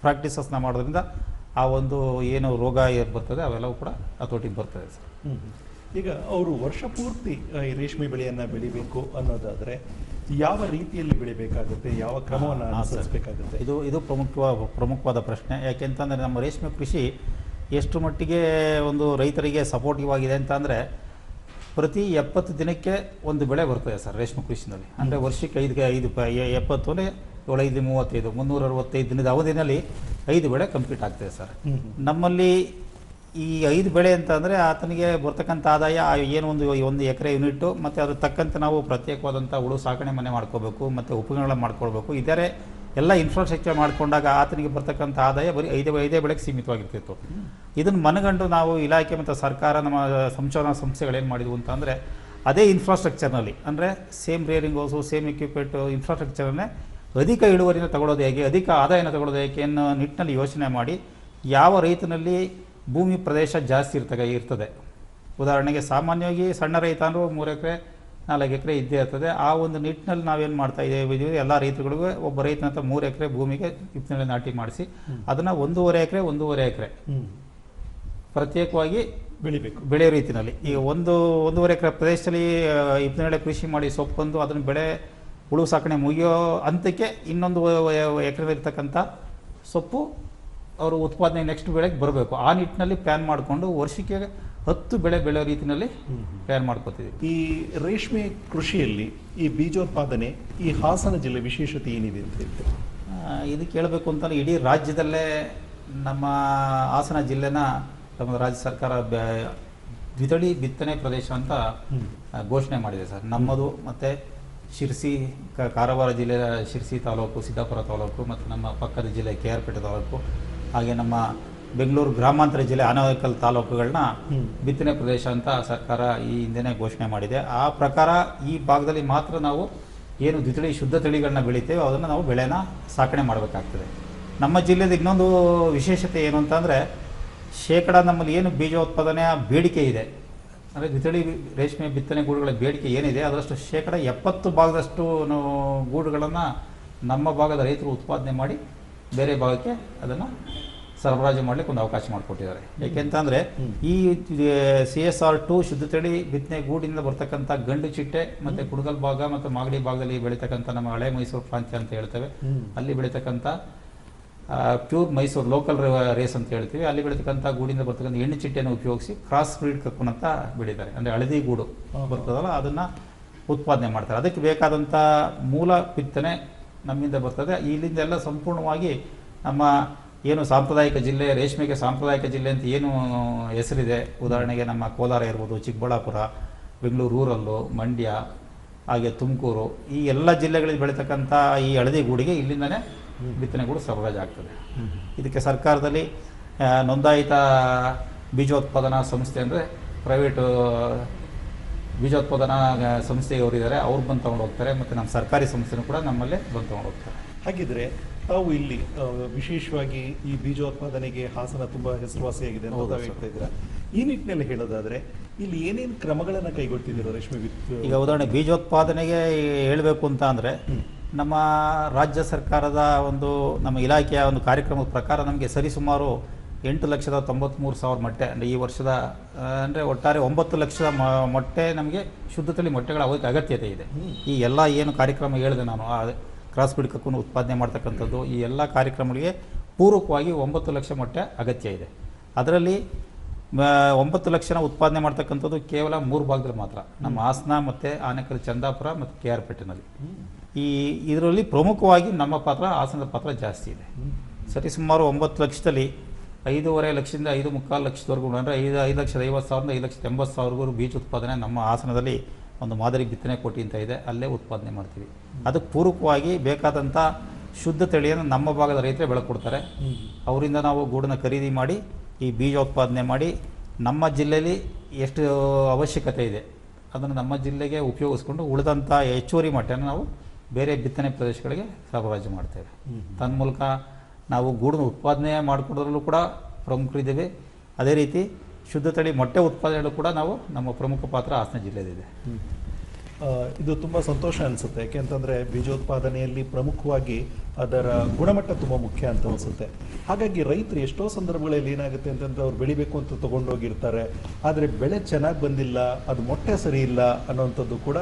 Speaker 1: ಪ್ರಾಕ್ಟೀಸಸ್ನ ಮಾಡೋದ್ರಿಂದ ಆ ಒಂದು ಏನು ರೋಗ ಏನು ಬರ್ತದೆ ಅವೆಲ್ಲವೂ ಕೂಡ ಹತೋಟಿಗೆ ಬರ್ತದೆ ಸರ್.
Speaker 2: ಈಗ ಅವರು ವರ್ಷ ಪೂರ್ತಿ ಈ ರೇಷ್ಮೆ ಬೆಳೆಯನ್ನು ಬೆಳಿಬೇಕು ಅನ್ನೋದಾದ್ರೆ ಯಾವ ರೀತಿಯಲ್ಲಿ ಬೆಳಿಬೇಕಾಗುತ್ತೆ ಯಾವ ಕ್ರಮವನ್ನು ಅನುಸರಿಸಬೇಕಾಗುತ್ತೆ?
Speaker 1: ಇದು ಇದು ಪ್ರಮುಖವಾದ ಪ್ರಮುಖವಾದ ಪ್ರಶ್ನೆ. ಯಾಕೆಂತಂದರೆ ನಮ್ಮ ರೇಷ್ಮೆ ಕೃಷಿ ಎಷ್ಟು ಮಟ್ಟಿಗೆ ಒಂದು ರೈತರಿಗೆ ಸಪೋರ್ಟಿವ್ ಆಗಿದೆ ಅಂತಂದರೆ ಪ್ರತಿ ಎಪ್ಪತ್ತು ದಿನಕ್ಕೆ ಒಂದು ಬೆಳೆ ಬರ್ತದೆ ಸರ್ ರೇಷ್ಮೆ ಕೃಷಿನಲ್ಲಿ. ಅಂದರೆ ವರ್ಷಕ್ಕೆ ಐದು ಐದು ಎಪ್ಪತ್ತು ಅಂದರೆ ಏಳು ಐದು ಮೂವತ್ತೈದು ಮುನ್ನೂರ ಅರವತ್ತೈದು ದಿನದ ಅವಧಿನಲ್ಲಿ ಐದು ಬೆಳೆ ಕಂಪ್ಲೀಟ್ ಆಗ್ತದೆ ಸರ್. ನಮ್ಮಲ್ಲಿ ಈ ಐದು ಬೆಳೆ ಅಂತ ಅಂದರೆ ಆತನಿಗೆ ಬರ್ತಕ್ಕಂಥ ಆದಾಯ ಏನು ಒಂದು ಒಂದು ಎಕರೆ ಯೂನಿಟ್ಟು, ಮತ್ತು ಅದ್ರ ತಕ್ಕಂತೆ ನಾವು ಪ್ರತ್ಯೇಕವಾದಂಥ ಹುಳು ಸಾಕಣೆ ಮನೆ ಮಾಡ್ಕೋಬೇಕು, ಮತ್ತು ಉಪಕರಣ ಮಾಡ್ಕೊಳ್ಬೇಕು. ಇದರೇ ಎಲ್ಲ ಇನ್ಫ್ರಾಸ್ಟ್ರಕ್ಚರ್ ಮಾಡಿಕೊಂಡಾಗ ಆತನಿಗೆ ಬರ್ತಕ್ಕಂಥ ಆದಾಯ ಬರೀ ಐದೇ ಐದೇ ಬೆಳೆಗೆ ಸೀಮಿತವಾಗಿರ್ತಿತ್ತು. ಇದನ್ನು ಮನಗಂಡು ನಾವು ಇಲಾಖೆ ಮತ್ತು ಸರ್ಕಾರ ನಮ್ಮ ಸಂಶೋಧನಾ ಸಂಸ್ಥೆಗಳೇನು ಮಾಡಿದ್ವು ಅಂತ ಅಂದರೆ ಅದೇ ಇನ್ಫ್ರಾಸ್ಟ್ರಕ್ಚರ್ನಲ್ಲಿ ಅಂದರೆ same rearing house same equipment ಇನ್ಫ್ರಾಸ್ಟ್ರಕ್ಚರನ್ನೇ ಅಧಿಕ ಇಳುವರಿನ ತಗೊಳ್ಳೋದು ಹೇಗೆ, ಅಧಿಕ ಆದಾಯನ ತಗೊಳ್ಳೋದು ಹೇಗೆ ಅನ್ನೋ ನಿಟ್ಟಿನಲ್ಲಿ ಯೋಚನೆ ಮಾಡಿ ಯಾವ ರೈತನಲ್ಲಿ ಭೂಮಿ ಪ್ರದೇಶ ಜಾಸ್ತಿ ಇರ್ತದೆ ಇರ್ತದೆ. ಉದಾಹರಣೆಗೆ ಸಾಮಾನ್ಯವಾಗಿ ಸಣ್ಣ ರೈತ ಅಂದರೂ ಮೂರು ಎಕರೆ ನಾಲ್ಕು ಎಕರೆ ಇದ್ದೇ ಇರ್ತದೆ. ಆ ಒಂದು ನಿಟ್ಟಿನಲ್ಲಿ ನಾವೇನು ಮಾಡ್ತಾ ಇದ್ದೇವೆ ಎಲ್ಲ ರೈತರುಗಳಿಗೂ ಒಬ್ಬ ರೈತನ ಹತ್ರ ಮೂರು ಎಕರೆ ಭೂಮಿಗೆ ಇಪ್ಪತ್ತನೇ ನಾಟಿ ಮಾಡಿಸಿ ಅದನ್ನು ಒಂದೂವರೆ ಎಕರೆ ಒಂದೂವರೆ ಎಕರೆ. ಪ್ರತ್ಯೇಕವಾಗಿ
Speaker 2: ಬೆಳಿಬೇಕು.
Speaker 1: ಬೆಳೆ ರೀತಿಯಲ್ಲಿ ಈಗ ಒಂದು ಒಂದೂವರೆ ಎಕರೆ ಪ್ರದೇಶದಲ್ಲಿ ಇಪ್ಪತ್ತೇಳೆ ಕೃಷಿ ಮಾಡಿ ಸೊಪ್ಪೊಂದು ಅದನ್ನು ಬೆಳೆ ಹುಳು ಸಾಕಣೆ ಮುಗಿಯೋ ಹಂತಕ್ಕೆ ಇನ್ನೊಂದು ಎಕರೆ ಇರ್ತಕ್ಕಂಥ ಸೊಪ್ಪು ಅವರು ಉತ್ಪಾದನೆ ನೆಕ್ಸ್ಟ್ ಬೆಳೆಗೆ ಬರಬೇಕು. ಆ ನಿಟ್ಟಿನಲ್ಲಿ ಪ್ಲ್ಯಾನ್ ಮಾಡಿಕೊಂಡು ವರ್ಷಕ್ಕೆ ಹತ್ತು ಬೆಳೆ ಬೆಳೆಯೋ ರೀತಿಯಲ್ಲಿ ಪ್ಲ್ಯಾನ್ ಮಾಡ್ಕೋತೀವಿ
Speaker 2: ಈ ರೇಷ್ಮೆ ಕೃಷಿಯಲ್ಲಿ ಈ ಬೀಜೋತ್ಪಾದನೆ ಈ ಹಾಸನ ಜಿಲ್ಲೆ ವಿಶೇಷತೆ ಏನಿದೆ ಅಂತ ಹೇಳ್ತೀವಿ
Speaker 1: ಇದು ಇದಕ್ಕೆ ಹೇಳಬೇಕು ಅಂತಂದ್ರೆ ಇಡೀ ರಾಜ್ಯದಲ್ಲೇ ನಮ್ಮ ಹಾಸನ ಜಿಲ್ಲೆನ ನಮ್ಮ ರಾಜ್ಯ ಸರ್ಕಾರ ದ್ವಿತಳಿ ದ್ವಿದಳಿ ಬಿತ್ತನೆ ಪ್ರದೇಶ ಅಂತ ಘೋಷಣೆ ಮಾಡಿದೆ ಸರ್. ನಮ್ಮದು ಮತ್ತು ಶಿರ್ಸಿ ಕಾರವಾರ ಜಿಲ್ಲೆಯ ಶಿರ್ಸಿ ತಾಲೂಕು ಸಿದ್ದಾಪುರ ತಾಲೂಕು ಮತ್ತು ನಮ್ಮ ಪಕ್ಕದ ಜಿಲ್ಲೆ ಕೆ ಆರ್ ಪೇಟೆ ತಾಲೂಕು ಹಾಗೆ ನಮ್ಮ ಬೆಂಗಳೂರು ಗ್ರಾಮಾಂತರ ಜಿಲ್ಲೆ ಆನವಕಲ್ ತಾಲೂಕುಗಳನ್ನ ಬಿತ್ತನೆ ಪ್ರದೇಶ ಅಂತ ಸರ್ಕಾರ ಈ ಹಿಂದೆನೇ ಘೋಷಣೆ ಮಾಡಿದೆ. ಆ ಪ್ರಕಾರ ಈ ಭಾಗದಲ್ಲಿ ಮಾತ್ರ ನಾವು ಏನು ದ್ವಿತಳಿ ಶುದ್ಧ ತಳಿಗಳನ್ನ ಬೆಳಿತೇವೆ ಅದನ್ನು ನಾವು ಬೆಳೆನ ಸಾಕಣೆ ಮಾಡಬೇಕಾಗ್ತದೆ. ನಮ್ಮ ಜಿಲ್ಲೆದ ಇನ್ನೊಂದು ವಿಶೇಷತೆ ಏನು ಅಂತಂದರೆ ಶೇಕಡ ನಮ್ಮಲ್ಲಿ ಏನು ಬೀಜ ಬೀಜೋತ್ಪಾದನೆಯ ಬೇಡಿಕೆ ಇದೆ. ಅಂದರೆ ದ್ವಿತಳಿ ರೇಷ್ಮೆ ಬಿತ್ತನೆ ಗೂಡುಗಳ ಬೇಡಿಕೆ ಏನಿದೆ ಅದರಷ್ಟು ಶೇಕಡ ಎಪ್ಪತ್ತು ಭಾಗದಷ್ಟು ಗೂಡುಗಳನ್ನು ನಮ್ಮ ಭಾಗದ ರೈತರು ಉತ್ಪಾದನೆ ಮಾಡಿ ಬೇರೆ ಭಾಗಕ್ಕೆ ಅದನ್ನು ಸರಬರಾಜು ಮಾಡಲಿಕ್ಕೆ ಒಂದು ಅವಕಾಶ ಮಾಡಿಕೊಟ್ಟಿದ್ದಾರೆ. ಯಾಕೆಂತಂದರೆ. ಈ ಸಿ ಎಸ್ ಆರ್ ಟು ಶುದ್ಧ ತಳಿ ಬಿತ್ತನೆ ಗೂಡಿನಿಂದ ಬರ್ತಕ್ಕಂಥ ಗಂಡು ಚಿಟ್ಟೆ ಮತ್ತು ಕುಡಗಲ್ ಭಾಗ ಮತ್ತು ಮಾಗಡಿ ಭಾಗದಲ್ಲಿ ಬೆಳೀತಕ್ಕಂಥ ನಮ್ಮ ಹಳೆ ಮೈಸೂರು ಪ್ರಾಂತ್ಯ ಅಂತ ಹೇಳ್ತೇವೆ. ಅಲ್ಲಿ ಬೆಳೀತಕ್ಕಂಥ ಪ್ಯೂರ್ ಮೈಸೂರು ಲೋಕಲ್ ರೇಸ್ ಅಂತ ಹೇಳ್ತೀವಿ. ಅಲ್ಲಿ ಬೆಳೀತಕ್ಕಂಥ ಗೂಡಿಂದ ಬರ್ತಕ್ಕಂಥ ಹೆಣ್ಣು ಚಿಟ್ಟೆಯನ್ನು ಉಪಯೋಗಿಸಿ ಕ್ರಾಸ್ ಬ್ರೀಡ್ ಕಕ್ಕುನಂತ ಅಂತ ಬೆಳೀತಾರೆ ಅಂದರೆ ಹಳದಿ ಗೂಡು ಬರ್ತದಲ್ಲ ಅದನ್ನು ಉತ್ಪಾದನೆ ಮಾಡ್ತಾರೆ. ಅದಕ್ಕೆ ಬೇಕಾದಂಥ ಮೂಲ ಬಿತ್ತನೆ ನಮ್ಮಿಂದ ಬರ್ತದೆ. ಇಲ್ಲಿಂದ ಎಲ್ಲ ಸಂಪೂರ್ಣವಾಗಿ ನಮ್ಮ ಏನು ಸಾಂಪ್ರದಾಯಿಕ ಜಿಲ್ಲೆ, ರೇಷ್ಮೆಗೆ ಸಾಂಪ್ರದಾಯಿಕ ಜಿಲ್ಲೆ ಅಂತ ಏನು ಹೆಸರಿದೆ? ಉದಾಹರಣೆಗೆ ನಮ್ಮ ಕೋಲಾರ ಇರ್ಬೋದು, ಚಿಕ್ಕಬಳ್ಳಾಪುರ, ಬೆಂಗಳೂರು, ರೂರಲ್ಲು, ಮಂಡ್ಯ, ಹಾಗೆ ತುಮಕೂರು, ಈ ಎಲ್ಲ ಜಿಲ್ಲೆಗಳಲ್ಲಿ ಬೆಳೀತಕ್ಕಂಥ ಈ ಹಳದಿ ಗೂಡಿಗೆ ಇಲ್ಲಿಂದನೇ ಬಿತ್ತನೆ ಗೂಡು ಸರಬರಾಜು ಆಗ್ತದೆ. ಇದಕ್ಕೆ ಸರ್ಕಾರದಲ್ಲಿ ನೋಂದಾಯಿತ ಬೀಜೋತ್ಪಾದನಾ ಸಂಸ್ಥೆ ಅಂದರೆ ಪ್ರೈವೇಟು ಬೀಜೋತ್ಪಾದನಾ ಸಂಸ್ಥೆಯವರಿದ್ದಾರೆ ಅವ್ರು ಬಂದು ತೊಗೊಂಡು ಹೋಗ್ತಾರೆ. ಮತ್ತು ನಮ್ಮ ಸರ್ಕಾರಿ ಸಂಸ್ಥೆನೂ ಕೂಡ ನಮ್ಮಲ್ಲೇ ಬಂದು ತೊಗೊಂಡು ಹೋಗ್ತಾರೆ.
Speaker 2: ಹಾಗಿದ್ರೆ ತಾವು ಇಲ್ಲಿ ವಿಶೇಷವಾಗಿ ಈ ಬೀಜೋತ್ಪಾದನೆಗೆ ಹಾಸನ ತುಂಬಾ ಹೆಸರುವಾಸಿಯಾಗಿದೆ ಅಂತ ಹೇಳ್ತಾ ಇದ್ದೀರಾ? ಈ ನಿಟ್ಟಿನಲ್ಲಿ ಹೇಳೋದಾದ್ರೆ ಇಲ್ಲಿ ಏನೇನು ಕ್ರಮಗಳನ್ನು ಕೈಗೊಳ್ತಿದ್ದೀರಾ ರೇಷ್ಮೆ ವಿತ್
Speaker 1: ಈಗ ಉದಾಹರಣೆ ಬೀಜೋತ್ಪಾದನೆಗೆ ಹೇಳಬೇಕು ಅಂತ ಅಂದರೆ ನಮ್ಮ ರಾಜ್ಯ ಸರ್ಕಾರದ ಒಂದು ನಮ್ಮ ಇಲಾಖೆಯ ಒಂದು ಕಾರ್ಯಕ್ರಮದ ಪ್ರಕಾರ ನಮಗೆ ಸರಿಸುಮಾರು ಎಂಟು ಲಕ್ಷದ ತೊಂಬತ್ತ್ಮೂರು ಸಾವಿರ ಮೊಟ್ಟೆ ಅಂದರೆ ಈ ವರ್ಷದ ಅಂದರೆ ಒಟ್ಟಾರೆ ಒಂಬತ್ತು ಲಕ್ಷದ ಮೊಟ್ಟೆ ನಮಗೆ ಶುದ್ಧ ತಳಿ ಮೊಟ್ಟೆಗಳ ಅಗತ್ಯತೆ ಇದೆ. ಈ ಎಲ್ಲ ಏನು ಕಾರ್ಯಕ್ರಮ ಹೇಳಿದೆ ನಾನು ಕ್ರಾಸ್ ಬಿಡ್ ಕಕ್ಕನ್ನು ಉತ್ಪಾದನೆ ಮಾಡ್ತಕ್ಕಂಥದ್ದು ಈ ಎಲ್ಲ ಕಾರ್ಯಕ್ರಮಗಳಿಗೆ ಪೂರಕವಾಗಿ ಒಂಬತ್ತು ಲಕ್ಷ ಮೊಟ್ಟೆ ಅಗತ್ಯ ಇದೆ. ಅದರಲ್ಲಿ ಒಂಬತ್ತು ಲಕ್ಷನ ಉತ್ಪಾದನೆ ಮಾಡ್ತಕ್ಕಂಥದ್ದು ಕೇವಲ ಮೂರು ಭಾಗದಲ್ಲಿ ಮಾತ್ರ. ನಮ್ಮ ಹಾಸನ ಮತ್ತು ಆನೇಕಲ್ ಚಂದಾಪುರ ಮತ್ತು ಕೆ ಆರ್ ಪೇಟೆನಲ್ಲಿ. ಈ ಇದರಲ್ಲಿ ಪ್ರಮುಖವಾಗಿ ನಮ್ಮ ಪಾತ್ರ, ಹಾಸನದ ಪಾತ್ರ ಜಾಸ್ತಿ ಇದೆ. ಸರಿ, ಸುಮಾರು ಒಂಬತ್ತು ಲಕ್ಷದಲ್ಲಿ ಐದೂವರೆ ಲಕ್ಷದಿಂದ ಐದು ಮುಕ್ಕಾಲು ಲಕ್ಷದವರೆಗೂ, ಅಂದರೆ ಐದು ಐದು ಲಕ್ಷದ ಐವತ್ತು ಸಾವಿರದ ಐದು ಲಕ್ಷದ ಎಂಬತ್ತು ಸಾವಿರವರೆಗೂ ಬೀಜ ಉತ್ಪಾದನೆ ನಮ್ಮ ಹಾಸನದಲ್ಲಿ ಒಂದು ಮಾದರಿ ಬಿತ್ತನೆ ಕೋಟಿ ಅಂತ ಇದೆ, ಅಲ್ಲೇ ಉತ್ಪಾದನೆ ಮಾಡ್ತೀವಿ. ಅದಕ್ಕೆ ಪೂರಕವಾಗಿ ಬೇಕಾದಂಥ ಶುದ್ಧ ತಳಿಯನ್ನು ನಮ್ಮ ಭಾಗದ ರೈತರೇ ಬೆಳಕೊಡ್ತಾರೆ ಅವರಿಂದ ನಾವು ಗೂಡನ್ನು ಖರೀದಿ ಮಾಡಿ, ಈ ಬೀಜ ಉತ್ಪಾದನೆ ಮಾಡಿ, ನಮ್ಮ ಜಿಲ್ಲೆಯಲ್ಲಿ ಎಷ್ಟು ಅವಶ್ಯಕತೆ ಇದೆ, ಅದನ್ನು ನಮ್ಮ ಜಿಲ್ಲೆಗೆ ಉಪಯೋಗಿಸ್ಕೊಂಡು ಉಳಿದಂಥ ಹೆಚ್ಚುವರಿ ಮಟ್ಟನ ನಾವು ಬೇರೆ ಬಿತ್ತನೆ ಪ್ರದೇಶಗಳಿಗೆ ಸರಬರಾಜು ಮಾಡ್ತೇವೆ. ತನ್ಮೂಲಕ ನಾವು ಗೂಡನ್ನು ಉತ್ಪಾದನೆ ಮಾಡಿಕೊಡೋದ್ರಲ್ಲೂ ಕೂಡ ಪ್ರಮುಖರಿದ್ದೇವೆ. ಅದೇ ರೀತಿ ಶುದ್ಧ ತಳಿ ಮೊಟ್ಟೆ ಉತ್ಪಾದನೆಗಳು ಕೂಡ ನಾವು ನಮ್ಮ ಪ್ರಮುಖ ಪಾತ್ರ ಹಾಸನ ಜಿಲ್ಲೆಯಲ್ಲಿದೆ.
Speaker 2: ಇದು ತುಂಬ ಸಂತೋಷ ಅನಿಸುತ್ತೆ. ಯಾಕೆಂತಂದರೆ ಬೀಜೋತ್ಪಾದನೆಯಲ್ಲಿ ಪ್ರಮುಖವಾಗಿ ಅದರ ಗುಣಮಟ್ಟ ತುಂಬ ಮುಖ್ಯ ಅಂತ ಅನಿಸುತ್ತೆ. ಹಾಗಾಗಿ ರೈತರು ಎಷ್ಟೋ ಸಂದರ್ಭಗಳಲ್ಲಿ ಏನಾಗುತ್ತೆ ಅಂತಂದ್ರೆ ಅವ್ರು ಬೆಳಿಬೇಕು ಅಂತ ತಗೊಂಡೋಗಿರ್ತಾರೆ. ಆದರೆ ಬೆಳೆ ಚೆನ್ನಾಗಿ ಬಂದಿಲ್ಲ ಅದು ಮೊಟ್ಟೆ ಸರಿ ಇಲ್ಲ ಅನ್ನೋವಂಥದ್ದು ಕೂಡ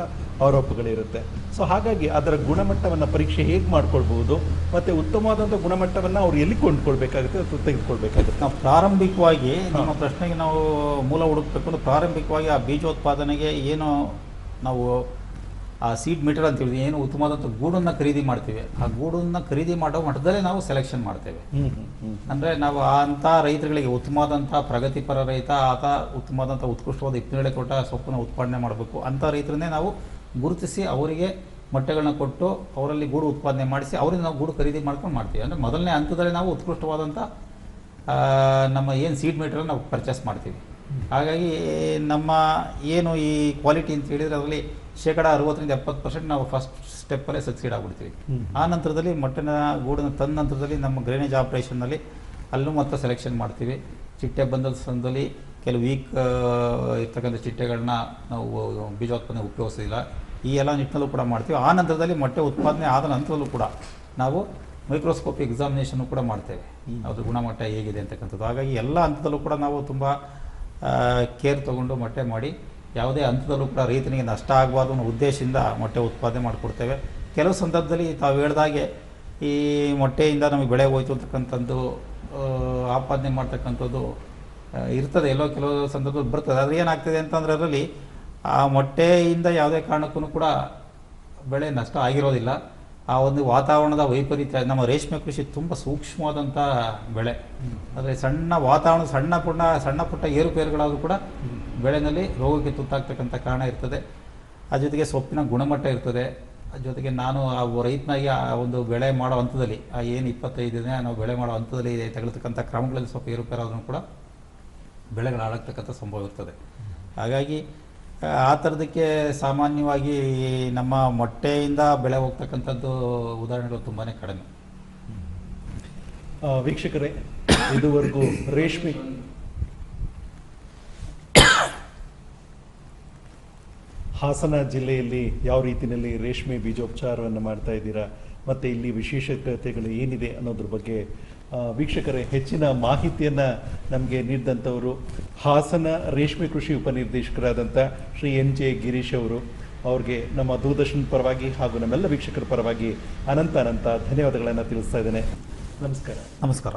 Speaker 2: ಆರೋಪಗಳಿರುತ್ತೆ. ಸೊ ಹಾಗಾಗಿ ಅದರ ಗುಣಮಟ್ಟವನ್ನು ಪರೀಕ್ಷೆ ಹೇಗೆ ಮಾಡ್ಕೊಳ್ಬೋದು ಮತ್ತು ಉತ್ತಮವಾದಂಥ ಗುಣಮಟ್ಟವನ್ನು ಅವ್ರು ಎಲ್ಲಿ ಕೊಂಡ್ಕೊಳ್ಬೇಕಾಗುತ್ತೆ ಅಥವಾ ತೆಗೆದುಕೊಳ್ಬೇಕಾಗುತ್ತೆ?
Speaker 1: ನಾವು ಪ್ರಾರಂಭಿಕವಾಗಿ ನಮ್ಮ ಪ್ರಶ್ನೆಗೆ ನಾವು ಮೂಲ ಹುಡುಕಬೇಕು ಪ್ರಾರಂಭಿಕವಾಗಿ ಆ ಬೀಜೋತ್ಪಾದನೆಗೆ ಏನು ನಾವು ಆ ಸೀಟ್ ಮೀಟರ್ ಅಂತ ಹೇಳಿದ್ವಿ ಏನು ಉತ್ತಮವಾದಂಥ ಗೂಡನ್ನು ಖರೀದಿ ಮಾಡ್ತೀವಿ. ಆ ಗೂಡನ್ನು ಖರೀದಿ ಮಾಡೋ ಮಟ್ಟದಲ್ಲೇ ನಾವು ಸೆಲೆಕ್ಷನ್ ಮಾಡ್ತೇವೆ. ಅಂದರೆ ನಾವು ಅಂಥ ರೈತರುಗಳಿಗೆ ಉತ್ತಮವಾದಂಥ ಪ್ರಗತಿಪರ ರೈತ ಆತ ಉತ್ತಮವಾದಂಥ ಉತ್ಕೃಷ್ಟವಾದ ಇಪ್ಪಿನಳೆ ಕೊಟ್ಟ ಸೊಪ್ಪನ್ನು ಉತ್ಪಾದನೆ ಮಾಡಬೇಕು. ಅಂಥ ರೈತರನ್ನೇ ನಾವು ಗುರುತಿಸಿ ಅವರಿಗೆ ಮೊಟ್ಟೆಗಳನ್ನ ಕೊಟ್ಟು ಅವರಲ್ಲಿ ಗೂಡು ಉತ್ಪಾದನೆ ಮಾಡಿಸಿ ಅವರಿಂದ ನಾವು ಗೂಡು ಖರೀದಿ ಮಾಡ್ಕೊಂಡು ಮಾಡ್ತೀವಿ. ಅಂದರೆ ಮೊದಲನೇ ಹಂತದಲ್ಲಿ ನಾವು ಉತ್ಕೃಷ್ಟವಾದಂಥ ನಮ್ಮ ಏನು ಸೀಡ್ ಮೀಟರ್ ನಾವು ಪರ್ಚೇಸ್ ಮಾಡ್ತೀವಿ. ಹಾಗಾಗಿ ನಮ್ಮ ಏನು ಈ ಕ್ವಾಲಿಟಿ ಅಂತ ಹೇಳಿದರೆ ಅದರಲ್ಲಿ ಶೇಕಡ ಅರವತ್ತರಿಂದ ಎಪ್ಪತ್ತು ಪರ್ಸೆಂಟ್ ನಾವು ಫಸ್ಟ್ ಸ್ಟೆಪ್ಪಲ್ಲೇ ಸಕ್ಸೀಡ್ ಆಗಿಬಿಡ್ತೀವಿ. ಆ ನಂತರದಲ್ಲಿ ಮೊಟ್ಟೆನ ಗೂಡನ್ನು ತಂದ ನಂತರದಲ್ಲಿ ನಮ್ಮ ಗ್ರೇನೇಜ್ ಆಪ್ರೇಷನ್ನಲ್ಲಿ ಅಲ್ಲೂ ಮತ್ತೆ ಸೆಲೆಕ್ಷನ್ ಮಾಡ್ತೀವಿ. ಚಿಟ್ಟೆ ಬಂದ ಸಂದರ್ಭದಲ್ಲಿ ಕೆಲವು ವೀಕ್ ಇರ್ತಕ್ಕಂಥ ಚಿಟ್ಟೆಗಳನ್ನ ನಾವು ಬೀಜೋತ್ಪನ್ನ ಉಪಯೋಗಿಸೋದಿಲ್ಲ. ಈ ಎಲ್ಲ ನಿಟ್ಟಿನಲ್ಲೂ ಕೂಡ ಮಾಡ್ತೀವಿ. ಆ ನಂತರದಲ್ಲಿ ಮೊಟ್ಟೆ ಉತ್ಪಾದನೆ ಆದ ನಂತರದಲ್ಲೂ ಕೂಡ ನಾವು ಮೈಕ್ರೋಸ್ಕೋಪಿ ಎಕ್ಸಾಮಿನೇಷನ್ ಕೂಡ ಮಾಡ್ತೇವೆ. ಅದ್ರ ಗುಣಮಟ್ಟ ಹೇಗಿದೆ ಅಂತಕ್ಕಂಥದ್ದು. ಹಾಗಾಗಿ ಎಲ್ಲ ಹಂತದಲ್ಲೂ ಕೂಡ ನಾವು ತುಂಬ ಕೇರ್ ತಗೊಂಡು ಮೊಟ್ಟೆ ಮಾಡಿ, ಯಾವುದೇ ಹಂತದಲ್ಲೂ ಕೂಡ ರೈತನಿಗೆ ನಷ್ಟ ಆಗಬಾರ್ದು ಅನ್ನೋ ಉದ್ದೇಶದಿಂದ ಮೊಟ್ಟೆ ಉತ್ಪಾದನೆ ಮಾಡಿಕೊಡ್ತೇವೆ. ಕೆಲವು ಸಂದರ್ಭದಲ್ಲಿ ತಾವು ಹೇಳ್ದಾಗೆ ಈ ಮೊಟ್ಟೆಯಿಂದ ನಮಗೆ ಬೆಳೆ ಹೋಯ್ತು ಅಂತಕ್ಕಂಥದ್ದು ಆಪಾದನೆ ಮಾಡ್ತಕ್ಕಂಥದ್ದು ಇರ್ತದೆ. ಎಲ್ಲೋ ಕೆಲವು ಸಂದರ್ಭದಲ್ಲಿ ಬರ್ತದೆ. ಆದರೆ ಏನಾಗ್ತದೆ ಅಂತಂದ್ರೆ ಅದರಲ್ಲಿ ಆ ಮೊಟ್ಟೆಯಿಂದ ಯಾವುದೇ ಕಾರಣಕ್ಕೂ ಕೂಡ ಬೆಳೆ ನಷ್ಟ ಆಗಿರೋದಿಲ್ಲ. ಆ ಒಂದು ವಾತಾವರಣದ ವೈಪರೀತ್ಯ, ನಮ್ಮ ರೇಷ್ಮೆ ಕೃಷಿ ತುಂಬ ಸೂಕ್ಷ್ಮವಾದಂಥ ಬೆಳೆ. ಆದರೆ ಸಣ್ಣ ವಾತಾವರಣ, ಸಣ್ಣ ಪುಟ್ಟ ಸಣ್ಣ ಪುಟ್ಟ ಏರುಪೇರುಗಳಾದರೂ ಕೂಡ ಬೆಳೆನಲ್ಲಿ ರೋಗಕ್ಕೆ ತುತ್ತಾಗ್ತಕ್ಕಂಥ ಕಾರಣ ಇರ್ತದೆ. ಆ ಜೊತೆಗೆ ಸೊಪ್ಪಿನ ಗುಣಮಟ್ಟ ಇರ್ತದೆ. ಜೊತೆಗೆ ನಾನು ಆ ರೈತನಾಗಿ ಆ ಒಂದು ಬೆಳೆ ಮಾಡೋ ಹಂತದಲ್ಲಿ, ಆ ಏನು ಇಪ್ಪತ್ತೈದು ದಿನ ನಾವು ಬೆಳೆ ಮಾಡೋ ಹಂತದಲ್ಲಿ ತೆಗೆದುತಕ್ಕಂಥ ಕ್ರಮಗಳಲ್ಲಿ ಸ್ವಲ್ಪ ಏರುಪೇರಾದ್ರೂ ಕೂಡ ಬೆಳೆಗಳು ಹಾಳಾಗ್ತಕ್ಕಂಥ ಸಂಭವ ಇರ್ತದೆ. ಹಾಗಾಗಿ ಆ, ಥರದಕ್ಕೆ ಸಾಮಾನ್ಯವಾಗಿ ನಮ್ಮ ಮೊಟ್ಟೆಯಿಂದ ಬೆಳೆ ಹೋಗ್ತಕ್ಕಂಥದ್ದು ಉದಾಹರಣೆಗಳು ತುಂಬಾ ಕಡಿಮೆ.
Speaker 2: ವೀಕ್ಷಕರೇ ಇದುವರೆಗೂ ರೇಷ್ಮೆ ಹಾಸನ ಜಿಲ್ಲೆಯಲ್ಲಿ ಯಾವ ರೀತಿಯಲ್ಲಿ ರೇಷ್ಮೆ ಬೀಜೋಪಚಾರವನ್ನು ಮಾಡ್ತಾ ಇದ್ದೀರಾ ಮತ್ತು ಇಲ್ಲಿ ವಿಶೇಷತೆಗಳು ಏನಿದೆ ಅನ್ನೋದ್ರ ಬಗ್ಗೆ ವೀಕ್ಷಕರೇ, ಹೆಚ್ಚಿನ ಮಾಹಿತಿಯನ್ನು ನಮಗೆ ನೀಡಿದಂಥವರು ಹಾಸನ ರೇಷ್ಮೆ ಕೃಷಿ ಉಪನಿರ್ದೇಶಕರಾದಂಥ ಶ್ರೀ ಎನ್ ಜೆ ಗಿರೀಶ್ ಅವರು. ಅವ್ರಿಗೆ ನಮ್ಮ ದೂರದರ್ಶನ ಪರವಾಗಿ ಹಾಗೂ ನಮ್ಮೆಲ್ಲ ವೀಕ್ಷಕರ ಪರವಾಗಿ ಅನಂತ ಅನಂತ ಧನ್ಯವಾದಗಳನ್ನು ತಿಳಿಸ್ತಾ ಇದ್ದೇನೆ. ನಮಸ್ಕಾರ.
Speaker 1: ನಮಸ್ಕಾರ.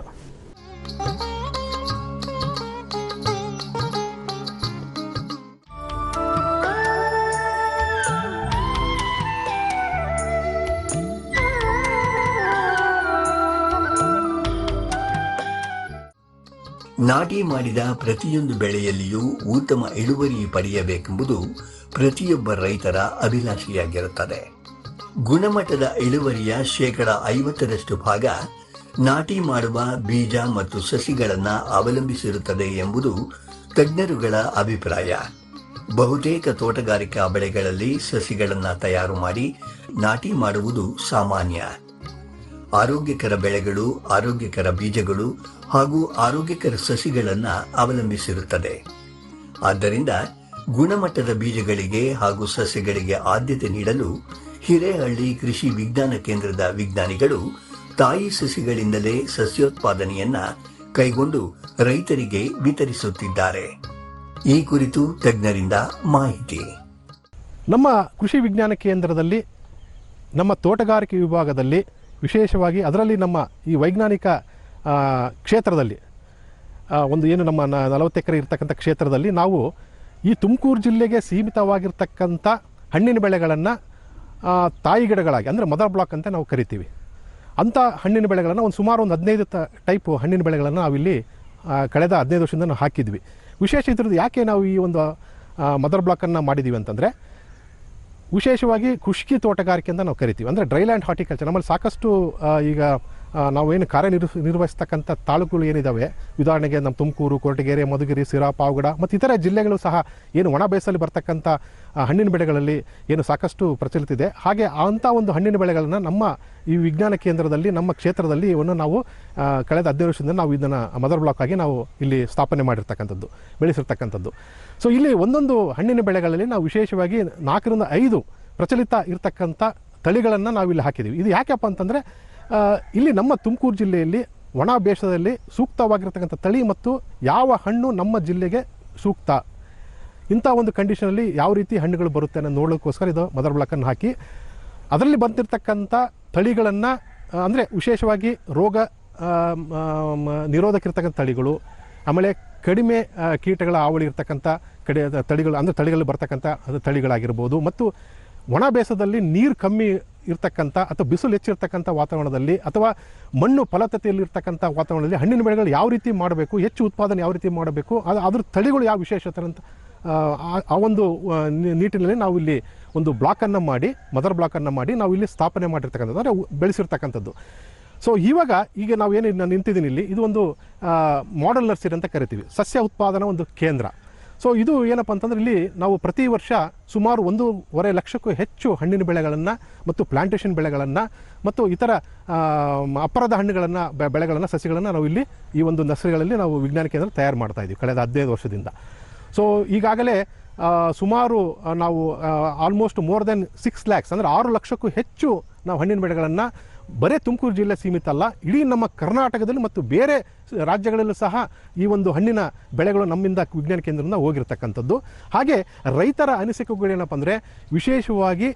Speaker 3: ನಾಟಿ ಮಾಡಿದ ಪ್ರತಿಯೊಂದು ಬೆಳೆಯಲ್ಲಿಯೂ ಉತ್ತಮ ಇಳುವರಿ ಪಡೆಯಬೇಕೆಂಬುದು ಪ್ರತಿಯೊಬ್ಬ ರೈತರ ಅಭಿಲಾಷೆಯಾಗಿರುತ್ತದೆ. ಗುಣಮಟ್ಟದ ಇಳುವರಿಯ ಶೇಕಡ ಐವತ್ತರಷ್ಟು ಭಾಗ ನಾಟಿ ಮಾಡುವ ಬೀಜ ಮತ್ತು ಸಸಿಗಳನ್ನು ಅವಲಂಬಿಸಿರುತ್ತದೆ ಎಂಬುದು ತಜ್ಞರುಗಳ ಅಭಿಪ್ರಾಯ. ಬಹುತೇಕ ತೋಟಗಾರಿಕಾ ಬೆಳೆಗಳಲ್ಲಿ ಸಸಿಗಳನ್ನು ತಯಾರು ಮಾಡಿ ನಾಟಿ ಮಾಡುವುದು ಸಾಮಾನ್ಯ. ಆರೋಗ್ಯಕರ ಬೆಳೆಗಳು, ಆರೋಗ್ಯಕರ ಬೀಜಗಳು ಹಾಗೂ ಆರೋಗ್ಯಕರ ಸಸಿಗಳನ್ನು ಅವಲಂಬಿಸಿರುತ್ತದೆ. ಆದ್ದರಿಂದ ಗುಣಮಟ್ಟದ ಬೀಜಗಳಿಗೆ ಹಾಗೂ ಸಸ್ಯಗಳಿಗೆ ಆದ್ಯತೆ ನೀಡಲು ಹಿರೇಹಳ್ಳಿ ಕೃಷಿ ವಿಜ್ಞಾನ ಕೇಂದ್ರದ ವಿಜ್ಞಾನಿಗಳು ತಾಯಿ ಸಸಿಗಳಿಂದಲೇ ಸಸ್ಯೋತ್ಪಾದನೆಯನ್ನ ಕೈಗೊಂಡು ರೈತರಿಗೆ ವಿತರಿಸುತ್ತಿದ್ದಾರೆ. ಈ ಕುರಿತು ತಜ್ಞರಿಂದ ಮಾಹಿತಿ.
Speaker 4: ನಮ್ಮ ಕೃಷಿ ವಿಜ್ಞಾನ ಕೇಂದ್ರದಲ್ಲಿ, ನಮ್ಮ ತೋಟಗಾರಿಕೆ ವಿಭಾಗದಲ್ಲಿ ವಿಶೇಷವಾಗಿ ಅದರಲ್ಲಿ ನಮ್ಮ ಈ ವೈಜ್ಞಾನಿಕ ಕ್ಷೇತ್ರದಲ್ಲಿ ಒಂದು ಏನು ನಮ್ಮ ನಲವತ್ತು ಎಕರೆ ಇರತಕ್ಕಂಥ ಕ್ಷೇತ್ರದಲ್ಲಿ ನಾವು ಈ ತುಮಕೂರು ಜಿಲ್ಲೆಗೆ ಸೀಮಿತವಾಗಿರ್ತಕ್ಕಂಥ ಹಣ್ಣಿನ ಬೆಳೆಗಳನ್ನು ತಾಯಿ ಗಿಡಗಳಾಗಿ ಅಂದರೆ ಮದರ್ ಬ್ಲಾಕ್ ಅಂತ ನಾವು ಕರಿತೀವಿ. ಅಂಥ ಹಣ್ಣಿನ ಬೆಳೆಗಳನ್ನು ಒಂದು ಸುಮಾರು ಒಂದು ಹದಿನೈದು ತ, ಟೈಪ್ ಹಣ್ಣಿನ ಬೆಳೆಗಳನ್ನು ನಾವಿಲ್ಲಿ ಕಳೆದ ಹದಿನೈದು ವರ್ಷದಿಂದ ನಾವು ಹಾಕಿದ್ವಿ. ವಿಶೇಷ ಇದ್ರದ್ದು ಯಾಕೆ ನಾವು ಈ ಒಂದು ಮದರ್ ಬ್ಲಾಕನ್ನು ಮಾಡಿದ್ದೀವಿ ಅಂತಂದರೆ ವಿಶೇಷವಾಗಿ ಖುಷ್ಕಿ ತೋಟಗಾರಿಕೆ ಅಂತ ನಾವು ಕರಿತೀವಿ. ಅಂದರೆ ಡ್ರೈಲ್ಯಾಂಡ್ ಹಾರ್ಟಿಕಲ್ಚರ್ ನಮ್ಮಲ್ಲಿ ಸಾಕಷ್ಟು ಈಗ ನಾವೇನು ಕಾರ್ಯನಿರ್ ನಿರ್ವಹಿಸ್ತಕ್ಕಂಥ ತಾಲೂಕುಗಳು ಏನಿದ್ದಾವೆ ಉದಾಹರಣೆಗೆ ನಮ್ಮ ತುಮಕೂರು ಕೊರಟಗೆರೆ ಮಧುಗಿರಿ ಸಿರಾ ಪಾವಗಡ ಮತ್ತು ಇತರ ಜಿಲ್ಲೆಗಳು ಸಹ ಏನು ಒಣ ಬೇಸಲ್ಲಿ ಬರ್ತಕ್ಕಂಥ ಹಣ್ಣಿನ ಬೆಳೆಗಳಲ್ಲಿ ಏನು ಸಾಕಷ್ಟು ಪ್ರಚಲಿತ ಇದೆ. ಹಾಗೆ ಅಂಥ ಒಂದು ಹಣ್ಣಿನ ಬೆಳೆಗಳನ್ನು ನಮ್ಮ ಈ ವಿಜ್ಞಾನ ಕೇಂದ್ರದಲ್ಲಿ, ನಮ್ಮ ಕ್ಷೇತ್ರದಲ್ಲಿ ಇವನ್ನು ನಾವು ಕಳೆದ ಹದಿನೈದು ವರ್ಷದಿಂದ ನಾವು ಇದನ್ನು ಮದರ್ ಬ್ಲಾಕ್ ಆಗಿ ನಾವು ಇಲ್ಲಿ ಸ್ಥಾಪನೆ ಮಾಡಿರ್ತಕ್ಕಂಥದ್ದು, ಬೆಳೆಸಿರ್ತಕ್ಕಂಥದ್ದು. ಸೊ, ಇಲ್ಲಿ ಒಂದೊಂದು ಹಣ್ಣಿನ ಬೆಳೆಗಳಲ್ಲಿ ನಾವು ವಿಶೇಷವಾಗಿ ನಾಲ್ಕರಿಂದ ಐದು ಪ್ರಚಲಿತ ಇರತಕ್ಕಂಥ ತಳಿಗಳನ್ನು ನಾವಿಲ್ಲಿ ಹಾಕಿದ್ದೀವಿ ಇದು ಯಾಕಪ್ಪ ಅಂತಂದರೆ ಇಲ್ಲಿ ನಮ್ಮ ತುಮಕೂರು ಜಿಲ್ಲೆಯಲ್ಲಿ ಒಣ ಬೇಸದಲ್ಲಿ ಸೂಕ್ತವಾಗಿರ್ತಕ್ಕಂಥ ತಳಿ ಮತ್ತು ಯಾವ ಹಣ್ಣು ನಮ್ಮ ಜಿಲ್ಲೆಗೆ ಸೂಕ್ತ? ಇಂಥ ಒಂದು ಕಂಡೀಷನಲ್ಲಿ ಯಾವ ರೀತಿ ಹಣ್ಣುಗಳು ಬರುತ್ತೆ ಅನ್ನೋ ನೋಡೋಕ್ಕೋಸ್ಕರ ಇದು ಮದರ್ ಬ್ಲಾಕನ್ನು ಹಾಕಿ ಅದರಲ್ಲಿ ಬಂದಿರತಕ್ಕಂಥ ತಳಿಗಳನ್ನು ಅಂದರೆ ವಿಶೇಷವಾಗಿ ರೋಗ ಆ, ಮ, ಮ, ನಿರೋಧಕ ಇರ್ತಕ್ಕಂಥ ತಳಿಗಳು ಆಮೇಲೆ ಕಡಿಮೆ ಕೀಟಗಳ ಆವಳಿ ಇರ್ತಕ್ಕಂಥ ಕಡೆ ತಳಿಗಳು ಅಂದರೆ ತಳಿಗಳಲ್ಲಿ ಬರ್ತಕ್ಕಂಥ ತಳಿಗಳಾಗಿರ್ಬೋದು ಮತ್ತು ಒಣ ಬೇಸದಲ್ಲಿ ನೀರು ಕಮ್ಮಿ ಇರ್ತಕ್ಕಂಥ ಅಥವಾ ಬಿಸಿಲು ಹೆಚ್ಚಿರ್ತಕ್ಕಂಥ ವಾತಾವರಣದಲ್ಲಿ ಅಥವಾ ಮಣ್ಣು ಫಲವತ್ತತೆಯಲ್ಲಿರ್ತಕ್ಕಂಥ ವಾತಾವರಣದಲ್ಲಿ ಹಣ್ಣಿನ ಬೆಳೆಗಳು ಯಾವ ರೀತಿ ಮಾಡಬೇಕು ಹೆಚ್ಚು ಉತ್ಪಾದನೆ ಯಾವ ರೀತಿ ಮಾಡಬೇಕು ಅದು ಅದ್ರ ತಳಿಗಳು ಯಾವ ವಿಶೇಷತೆ ಅಂತ ಆ, ಒಂದು ನೀಟಿನಲ್ಲಿ ನಾವು ಇಲ್ಲಿ ಒಂದು ಬ್ಲಾಕನ್ನು ಮಾಡಿ ಮದರ್ ಬ್ಲಾಕನ್ನು ಮಾಡಿ ನಾವು ಇಲ್ಲಿ ಸ್ಥಾಪನೆ ಮಾಡಿರ್ತಕ್ಕಂಥದ್ದು ಅಂದರೆ ಬೆಳೆಸಿರ್ತಕ್ಕಂಥದ್ದು. ಸೊ ಇವಾಗ ಈಗ ನಾವು ಏನು ನಾನು ನಿಂತಿದ್ದೀನಿ ಇಲ್ಲಿ ಇದು ಒಂದು ಮಾಡೆಲ್ ನರ್ಸರಿ ಅಂತ ಕರಿತೀವಿ. ಸಸ್ಯ ಉತ್ಪಾದನಾ ಒಂದು ಕೇಂದ್ರ. ಸೊ ಇದು ಏನಪ್ಪ ಅಂತಂದ್ರೆ ಇಲ್ಲಿ ನಾವು ಪ್ರತಿ ವರ್ಷ ಸುಮಾರು ಒಂದೂವರೆ ಲಕ್ಷಕ್ಕೂ ಹೆಚ್ಚು ಹಣ್ಣಿನ ಬೆಳೆಗಳನ್ನು ಮತ್ತು ಪ್ಲಾಂಟೇಷನ್ ಬೆಳೆಗಳನ್ನು ಮತ್ತು ಇತರ ಅಪ್ಪರದ ಹಣ್ಣುಗಳನ್ನು ಬೆಳೆಗಳನ್ನು, ಸಸಿಗಳನ್ನು ನಾವು ಇಲ್ಲಿ ಈ ಒಂದು ನರ್ಸರಿಗಳಲ್ಲಿ ನಾವು ವಿಜ್ಞಾನ ಕೇಂದ್ರ ತಯಾರು ಮಾಡ್ತಾ ಇದ್ದೀವಿ ಕಳೆದ ಹದಿನೈದು ವರ್ಷದಿಂದ. ಸೊ ಈಗಾಗಲೇ ಸುಮಾರು ನಾವು almost more than six lakhs ಅಂದರೆ ಆರು ಲಕ್ಷಕ್ಕೂ ಹೆಚ್ಚು ನಾವು ಹಣ್ಣಿನ ಬೆಳೆಗಳನ್ನು ಬರೇ ತುಮಕೂರು ಜಿಲ್ಲೆ ಸೀಮಿತ ಅಲ್ಲ, ಇಡೀ ನಮ್ಮ ಕರ್ನಾಟಕದಲ್ಲಿ ಮತ್ತು ಬೇರೆ ರಾಜ್ಯಗಳಲ್ಲೂ ಸಹ ಈ ಒಂದು ಹಣ್ಣಿನ ಬೆಳೆಗಳು ನಮ್ಮಿಂದ ವಿಜ್ಞಾನ ಕೇಂದ್ರದಿಂದ ಹೋಗಿರ್ತಕ್ಕಂಥದ್ದು. ಹಾಗೆ ರೈತರ ಅನಿಸಿಕೆಗಳೇನಪ್ಪ ಅಂದರೆ, ವಿಶೇಷವಾಗಿ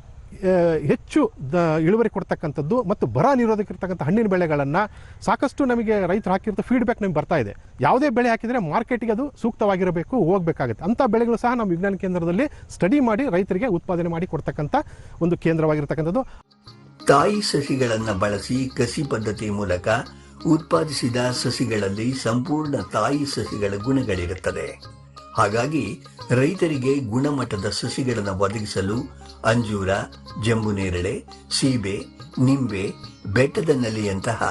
Speaker 4: ಹೆಚ್ಚು ದ, ಇಳುವರಿ ಕೊಡ್ತಕ್ಕಂಥದ್ದು ಮತ್ತು ಬರ ನಿರೋಧಕ ಇರ್ತಕ್ಕಂಥ ಹಣ್ಣಿನ ಬೆಳೆಗಳನ್ನು ಸಾಕಷ್ಟು ನಮಗೆ ರೈತರು ಹಾಕಿರ್ತ ಫೀಡ್ಬ್ಯಾಕ್ ನಮಗೆ ಬರ್ತಾ ಇದೆ. ಯಾವುದೇ ಬೆಳೆ ಹಾಕಿದರೆ ಮಾರ್ಕೆಟಿಗೆ ಅದು ಸೂಕ್ತವಾಗಿರಬೇಕು, ಹೋಗಬೇಕಾಗುತ್ತೆ. ಅಂಥ ಬೆಳೆಗಳು ಸಹ ನಮ್ಮ ವಿಜ್ಞಾನ ಕೇಂದ್ರದಲ್ಲಿ ಸ್ಟಡಿ ಮಾಡಿ ರೈತರಿಗೆ ಉತ್ಪಾದನೆ ಮಾಡಿ ಕೊಡ್ತಕ್ಕಂಥ ಒಂದು ಕೇಂದ್ರವಾಗಿರ್ತಕ್ಕಂಥದ್ದು.
Speaker 3: ತಾಯಿ ಸಸಿಗಳನ್ನು ಬಳಸಿ ಕಸಿ ಪದ್ಧತಿ ಮೂಲಕ ಉತ್ಪಾದಿಸಿದ ಸಸಿಗಳಲ್ಲಿ ಸಂಪೂರ್ಣ ತಾಯಿ ಸಸಿಗಳ ಗುಣಗಳಿರುತ್ತದೆ. ಹಾಗಾಗಿ ರೈತರಿಗೆ ಗುಣಮಟ್ಟದ ಸಸಿಗಳನ್ನು ಒದಗಿಸಲು ಅಂಜೂರ ಜಂಬುನೇರಳೆ ಸೀಬೆ, ನಿಂಬೆ, ಬೆಟ್ಟದ ನಲ್ಲಿಯಂತಹ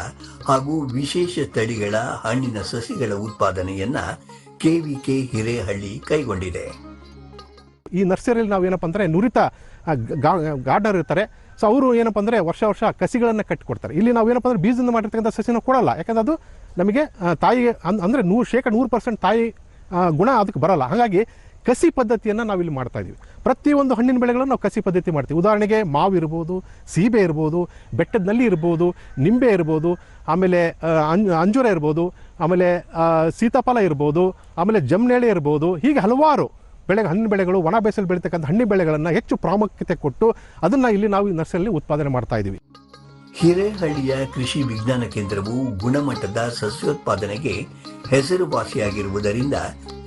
Speaker 3: ಹಾಗೂ ವಿಶೇಷ ತಳಿಗಳ ಹಣ್ಣಿನ ಸಸಿಗಳ ಉತ್ಪಾದನೆಯನ್ನ ಕೆವಿಕೆ ಹಿರೇಹಳ್ಳಿ ಕೈಗೊಂಡಿದೆ.
Speaker 4: ಈ ನರ್ಸರಿಯಲ್ಲಿ ನಾವು ಏನಪ್ಪ ಅಂದರೆ ನುರಿತ ಗಾರ್ಡನರ್ ಇರ್ತಾರೆ. ಸೊ ಅವರು ಏನಪ್ಪ ಅಂದರೆ ವರ್ಷ ವರ್ಷ ಕಸಿಗಳನ್ನು ಕಟ್ಟಿಕೊಡ್ತಾರೆ. ಇಲ್ಲಿ ನಾವು ಏನಪ್ಪ ಅಂದರೆ ಬೀಜದಿಂದ ಮಾಡಿರ್ತಕ್ಕಂಥ ಸಸಿನ ಕೊಡಲ್ಲ. ಯಾಕಂದ್ರೆ ಅದು ನಮಗೆ ತಾಯಿ ಅಂದರೆ ನೂರು ಶೇಕಡ ನೂರು ಪರ್ಸೆಂಟ್ ತಾಯಿ ಗುಣ ಅದಕ್ಕೆ ಬರಲ್ಲ. ಹಾಗಾಗಿ ಕಸಿ ಪದ್ಧತಿಯನ್ನು ನಾವು ಇಲ್ಲಿ ಮಾಡ್ತಾ ಇದ್ದೀವಿ ಪ್ರತಿಯೊಂದು ಹಣ್ಣಿನ ಬೆಳೆಗಳನ್ನು ನಾವು ಕಸಿ ಪದ್ಧತಿ ಮಾಡ್ತೀವಿ. ಉದಾಹರಣೆಗೆ ಮಾವು ಇರ್ಬೋದು, ಸೀಬೆ ಇರ್ಬೋದು, ಬೆಟ್ಟದ ನಲ್ಲಿ ಇರ್ಬೋದು, ನಿಂಬೆ ಇರ್ಬೋದು, ಆಮೇಲೆ ಅಂಜೂರ ಇರ್ಬೋದು, ಆಮೇಲೆ ಸೀತಾಫಲ ಇರ್ಬೋದು, ಆಮೇಲೆ ಜಮ್ನೇಳೆ ಇರ್ಬೋದು, ಹೀಗೆ ಹಲವಾರು ಬೆಳೆ, ಹಣ್ಣು ಬೆಳೆಗಳು, ಒಣ ಬೇಸಲು ಬೆಳೀತಕ್ಕಂಥ ಹಣ್ಣು ಬೆಳೆಗಳನ್ನು ಹೆಚ್ಚು ಪ್ರಾಮುಖ್ಯತೆ ಕೊಟ್ಟು ಅದನ್ನು ಇಲ್ಲಿ ನಾವು ನರ್ಸರಿಯಲ್ಲಿ ಉತ್ಪಾದನೆ ಮಾಡ್ತಾ ಇದ್ದೀವಿ
Speaker 3: ಹಿರೇಹಳ್ಳಿಯ ಕೃಷಿ ವಿಜ್ಞಾನ ಕೇಂದ್ರವು ಗುಣಮಟ್ಟದ ಸಸ್ಯೋತ್ಪಾದನೆಗೆ ಹೆಸರುವಾಸಿಯಾಗಿರುವುದರಿಂದ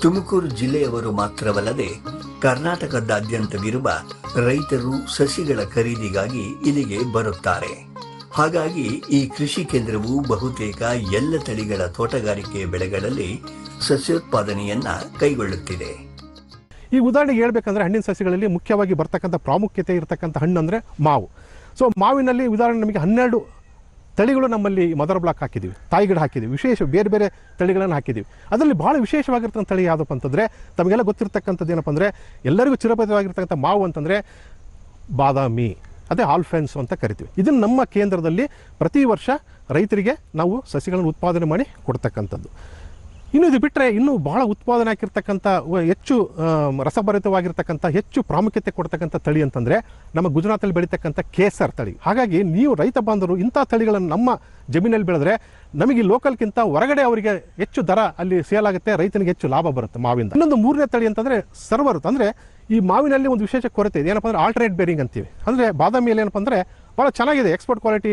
Speaker 3: ತುಮಕೂರು ಜಿಲ್ಲೆಯವರು ಮಾತ್ರವಲ್ಲದೆ ಕರ್ನಾಟಕದಾದ್ಯಂತವಿರುವ ರೈತರು ಸಸಿಗಳ ಖರೀದಿಗಾಗಿ ಇಲ್ಲಿಗೆ ಬರುತ್ತಾರೆ. ಹಾಗಾಗಿ ಈ ಕೃಷಿ ಕೇಂದ್ರವು ಬಹುತೇಕ ಎಲ್ಲ ತಳಿಗಳ ತೋಟಗಾರಿಕೆ ಬೆಳೆಗಳಲ್ಲಿ ಸಸ್ಯೋತ್ಪಾದನೆಯನ್ನ ಕೈಗೊಳ್ಳುತ್ತಿದೆ.
Speaker 4: ಈ ಉದಾಹರಣೆಗೆ ಹೇಳ್ಬೇಕಂದ್ರೆ ಹಣ್ಣಿನ ಸಸ್ಯಗಳಲ್ಲಿ ಮುಖ್ಯವಾಗಿ ಬರ್ತಕ್ಕಂಥ ಪ್ರಾಮುಖ್ಯತೆ ಇರತಕ್ಕಂಥ ಹಣ್ಣು ಅಂದರೆ ಮಾವು. ಸೊ ಮಾವಿನಲ್ಲಿ ಉದಾಹರಣೆ ನಮಗೆ ಹನ್ನೆರಡು ತಳಿಗಳು ನಮ್ಮಲ್ಲಿ ಮದರ್ ಬ್ಲಾಕ್ ಹಾಕಿದ್ದೀವಿ ತಾಯಿ ಗಿಡ ಹಾಕಿದ್ದೀವಿ ವಿಶೇಷ ಬೇರೆ ಬೇರೆ ತಳಿಗಳನ್ನು ಹಾಕಿದ್ದೀವಿ ಅದರಲ್ಲಿ ಭಾಳ ವಿಶೇಷವಾಗಿರ್ತಕ್ಕಂಥ ತಳಿ ಯಾವುದಪ್ಪ ಅಂತಂದರೆ ತಮಗೆಲ್ಲ ಗೊತ್ತಿರ್ತಕ್ಕಂಥದ್ದು ಏನಪ್ಪ ಅಂದರೆ ಎಲ್ಲರಿಗೂ ಚಿರಪದವಾಗಿರ್ತಕ್ಕಂಥ ಮಾವು ಅಂತಂದರೆ ಬಾದಾಮಿ, ಅದೇ ಆಲ್ಫೆನ್ಸ್ ಅಂತ ಕರಿತೀವಿ. ಇದನ್ನು ನಮ್ಮ ಕೇಂದ್ರದಲ್ಲಿ ಪ್ರತಿ ವರ್ಷ ರೈತರಿಗೆ ನಾವು ಸಸಿಗಳನ್ನು ಉತ್ಪಾದನೆ ಮಾಡಿ ಕೊಡ್ತಕ್ಕಂಥದ್ದು. ಇನ್ನು ಇದು ಬಿಟ್ಟರೆ ಇನ್ನೂ ಬಹಳ ಉತ್ಪಾದನೆ ಆಗಿರ್ತಕ್ಕಂಥ, ಹೆಚ್ಚು ರಸಭರಿತವಾಗಿರ್ತಕ್ಕಂಥ, ಹೆಚ್ಚು ಪ್ರಾಮುಖ್ಯತೆ ಕೊಡ್ತಕ್ಕಂಥ ತಳಿ ಅಂತಂದರೆ ನಮ್ಮ ಗುಜರಾತಲ್ಲಿ ಬೆಳೀತಕ್ಕಂಥ ಕೇಸರ್ ತಳಿ. ಹಾಗಾಗಿ ನೀವು ರೈತ ಬಾಂಧವರು ಇಂಥ ತಳಿಗಳನ್ನು ನಮ್ಮ ಜಮೀನಲ್ಲಿ ಬೆಳೆದ್ರೆ ನಮಗೆ ಲೋಕಲ್ಗಿಂತ ಹೊರಗಡೆ ಅವರಿಗೆ ಹೆಚ್ಚು ದರ ಅಲ್ಲಿ ಸೇಲ್ ಆಗುತ್ತೆ, ರೈತನಿಗೆ ಹೆಚ್ಚು ಲಾಭ ಬರುತ್ತೆ ಮಾವಿಂದ. ಇನ್ನೊಂದು ಮೂರನೇ ತಳಿ ಅಂತಂದರೆ ಸರ್ವರ್ ಅಂದರೆ ಈ ಮಾವಿನಲ್ಲಿ ಒಂದು ವಿಶೇಷ ಕೊರತೆ ಇದೆ. ಏನಪ್ಪ ಅಂದರೆ ಆಲ್ಟರ್ನೇಟ್ ಬೇರಿಂಗ್ ಅಂತೀವಿ. ಅಂದರೆ ಬಾದಾಮಿಯಲ್ಲಿ ಏನಪ್ಪ ಅಂದರೆ ಭಾಳ ಚೆನ್ನಾಗಿದೆ ಎಕ್ಸ್ಪೋರ್ಟ್ ಕ್ವಾಲಿಟಿ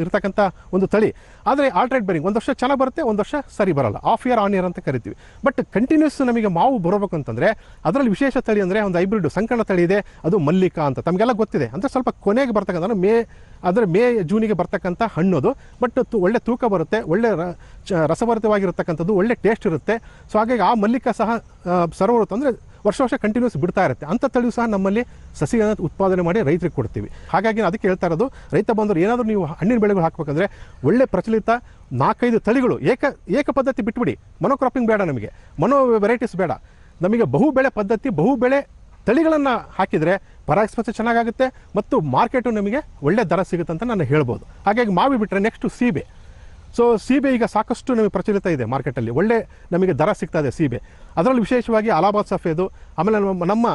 Speaker 4: ಇರತಕ್ಕಂಥ ಒಂದು ತಳಿ. ಆದರೆ ಆಲ್ಟ್ರೇಟ್ ಬೇರಿಂಗ್ ಒಂದು ವರ್ಷ ಚೆನ್ನಾಗಿ ಬರುತ್ತೆ, ಒಂದು ವರ್ಷ ಸರಿ ಬರಲ್ಲ. ಆಫ್ ಇಯರ್ ಆನ್ ಇಯರ್ ಅಂತ ಕರಿತೀವಿ. ಬಟ್ ಕಂಟಿನ್ಯೂಸ್ ನಮಗೆ ಮಾವು ಬರಬೇಕು ಅಂತಂದರೆ, ಅದರಲ್ಲಿ ವಿಶೇಷ ತಳಿ ಅಂದರೆ ಒಂದು ಹೈಬ್ರಿಡ್ ಸಂಕಣ ತಳಿ ಇದೆ, ಅದು ಮಲ್ಲಿಕ ಅಂತ. ತಮಗೆಲ್ಲ ಗೊತ್ತಿದೆ. ಅಂದರೆ ಸ್ವಲ್ಪ ಕೊನೆಗೆ ಬರ್ತಕ್ಕಂಥ ಮೇ, ಅಂದರೆ ಮೇ, ಜೂನಿಗೆ ಬರ್ತಕ್ಕಂಥ ಹಣ್ಣು ಅದು. ಬಟ್ ತು- ಒಳ್ಳೆ ತೂಕ ಬರುತ್ತೆ, ಒಳ್ಳೆ ರಸಭರಿತವಾಗಿರತಕ್ಕಂಥದ್ದು, ಒಳ್ಳೆ ಟೇಸ್ಟ್ ಇರುತ್ತೆ. ಸೊ ಹಾಗಾಗಿ ಆ ಮಲ್ಲಿಕ ಸಹ ಸರ್ವಋತು ಅಂದರೆ ವರ್ಷ ವರ್ಷ ಕಂಟಿನ್ಯೂಸ್ ಬಿಡ್ತಾ ಇರುತ್ತೆ. ಅಂತ ತಳಿಯು ಸಹ ನಮ್ಮಲ್ಲಿ ಸಸಿಗಳನ್ನ ಉತ್ಪಾದನೆ ಮಾಡಿ ರೈತರಿಗೆ ಕೊಡ್ತೀವಿ. ಹಾಗಾಗಿ ಅದಕ್ಕೆ ಹೇಳ್ತಾ ಇರೋದು, ರೈತ ಬಂದರು ಏನಾದರೂ ನೀವು ಹಣ್ಣಿನ ಬೆಳೆಗಳು ಹಾಕಬೇಕಂದ್ರೆ ಒಳ್ಳೆ ಪ್ರಚಲಿತ ನಾಲ್ಕೈದು ತಳಿಗಳು, ಏಕ ಏಕ ಪದ್ಧತಿ ಬಿಟ್ಬಿಡಿ. ಮನೋಕ್ರಾಪಿಂಗ್ ಬೇಡ ನಮಗೆ. ಮನೋ ವೆರೈಟೀಸ್ ಬೇಡ. ನಮಗೆ ಬಹು ಬೆಳೆ ಪದ್ಧತಿ ಬಹು ಬೆಳೆ ತಳಿಗಳನ್ನು ಹಾಕಿದರೆ ಪರಾಗಸ್ಪರ್ಶ ಚೆನ್ನಾಗಾಗುತ್ತೆ ಮತ್ತು ಮಾರ್ಕೆಟು ನಮಗೆ ಒಳ್ಳೆ ದರ ಸಿಗುತ್ತೆ ಅಂತ ನಾನು ಹೇಳ್ಬೋದು. ಹಾಗಾಗಿ ಮಾವಿ ಬಿಟ್ಟರೆ ನೆಕ್ಸ್ಟು ಸೀಬೆ. ಸೊ ಸೀಬೆ ಈಗ ಸಾಕಷ್ಟು ನಮಗೆ ಪ್ರಚಲಿತ ಇದೆ ಮಾರ್ಕೆಟಲ್ಲಿ ಒಳ್ಳೆ ನಮಗೆ ದರ ಸಿಗ್ತಾ ಇದೆ ಸೀಬೆ ಅದರಲ್ಲಿ ವಿಶೇಷವಾಗಿ ಅಲಹಾಬಾದ್ ಸಫೇದು ಆಮೇಲೆ ನಮ್ಮ ನಮ್ಮ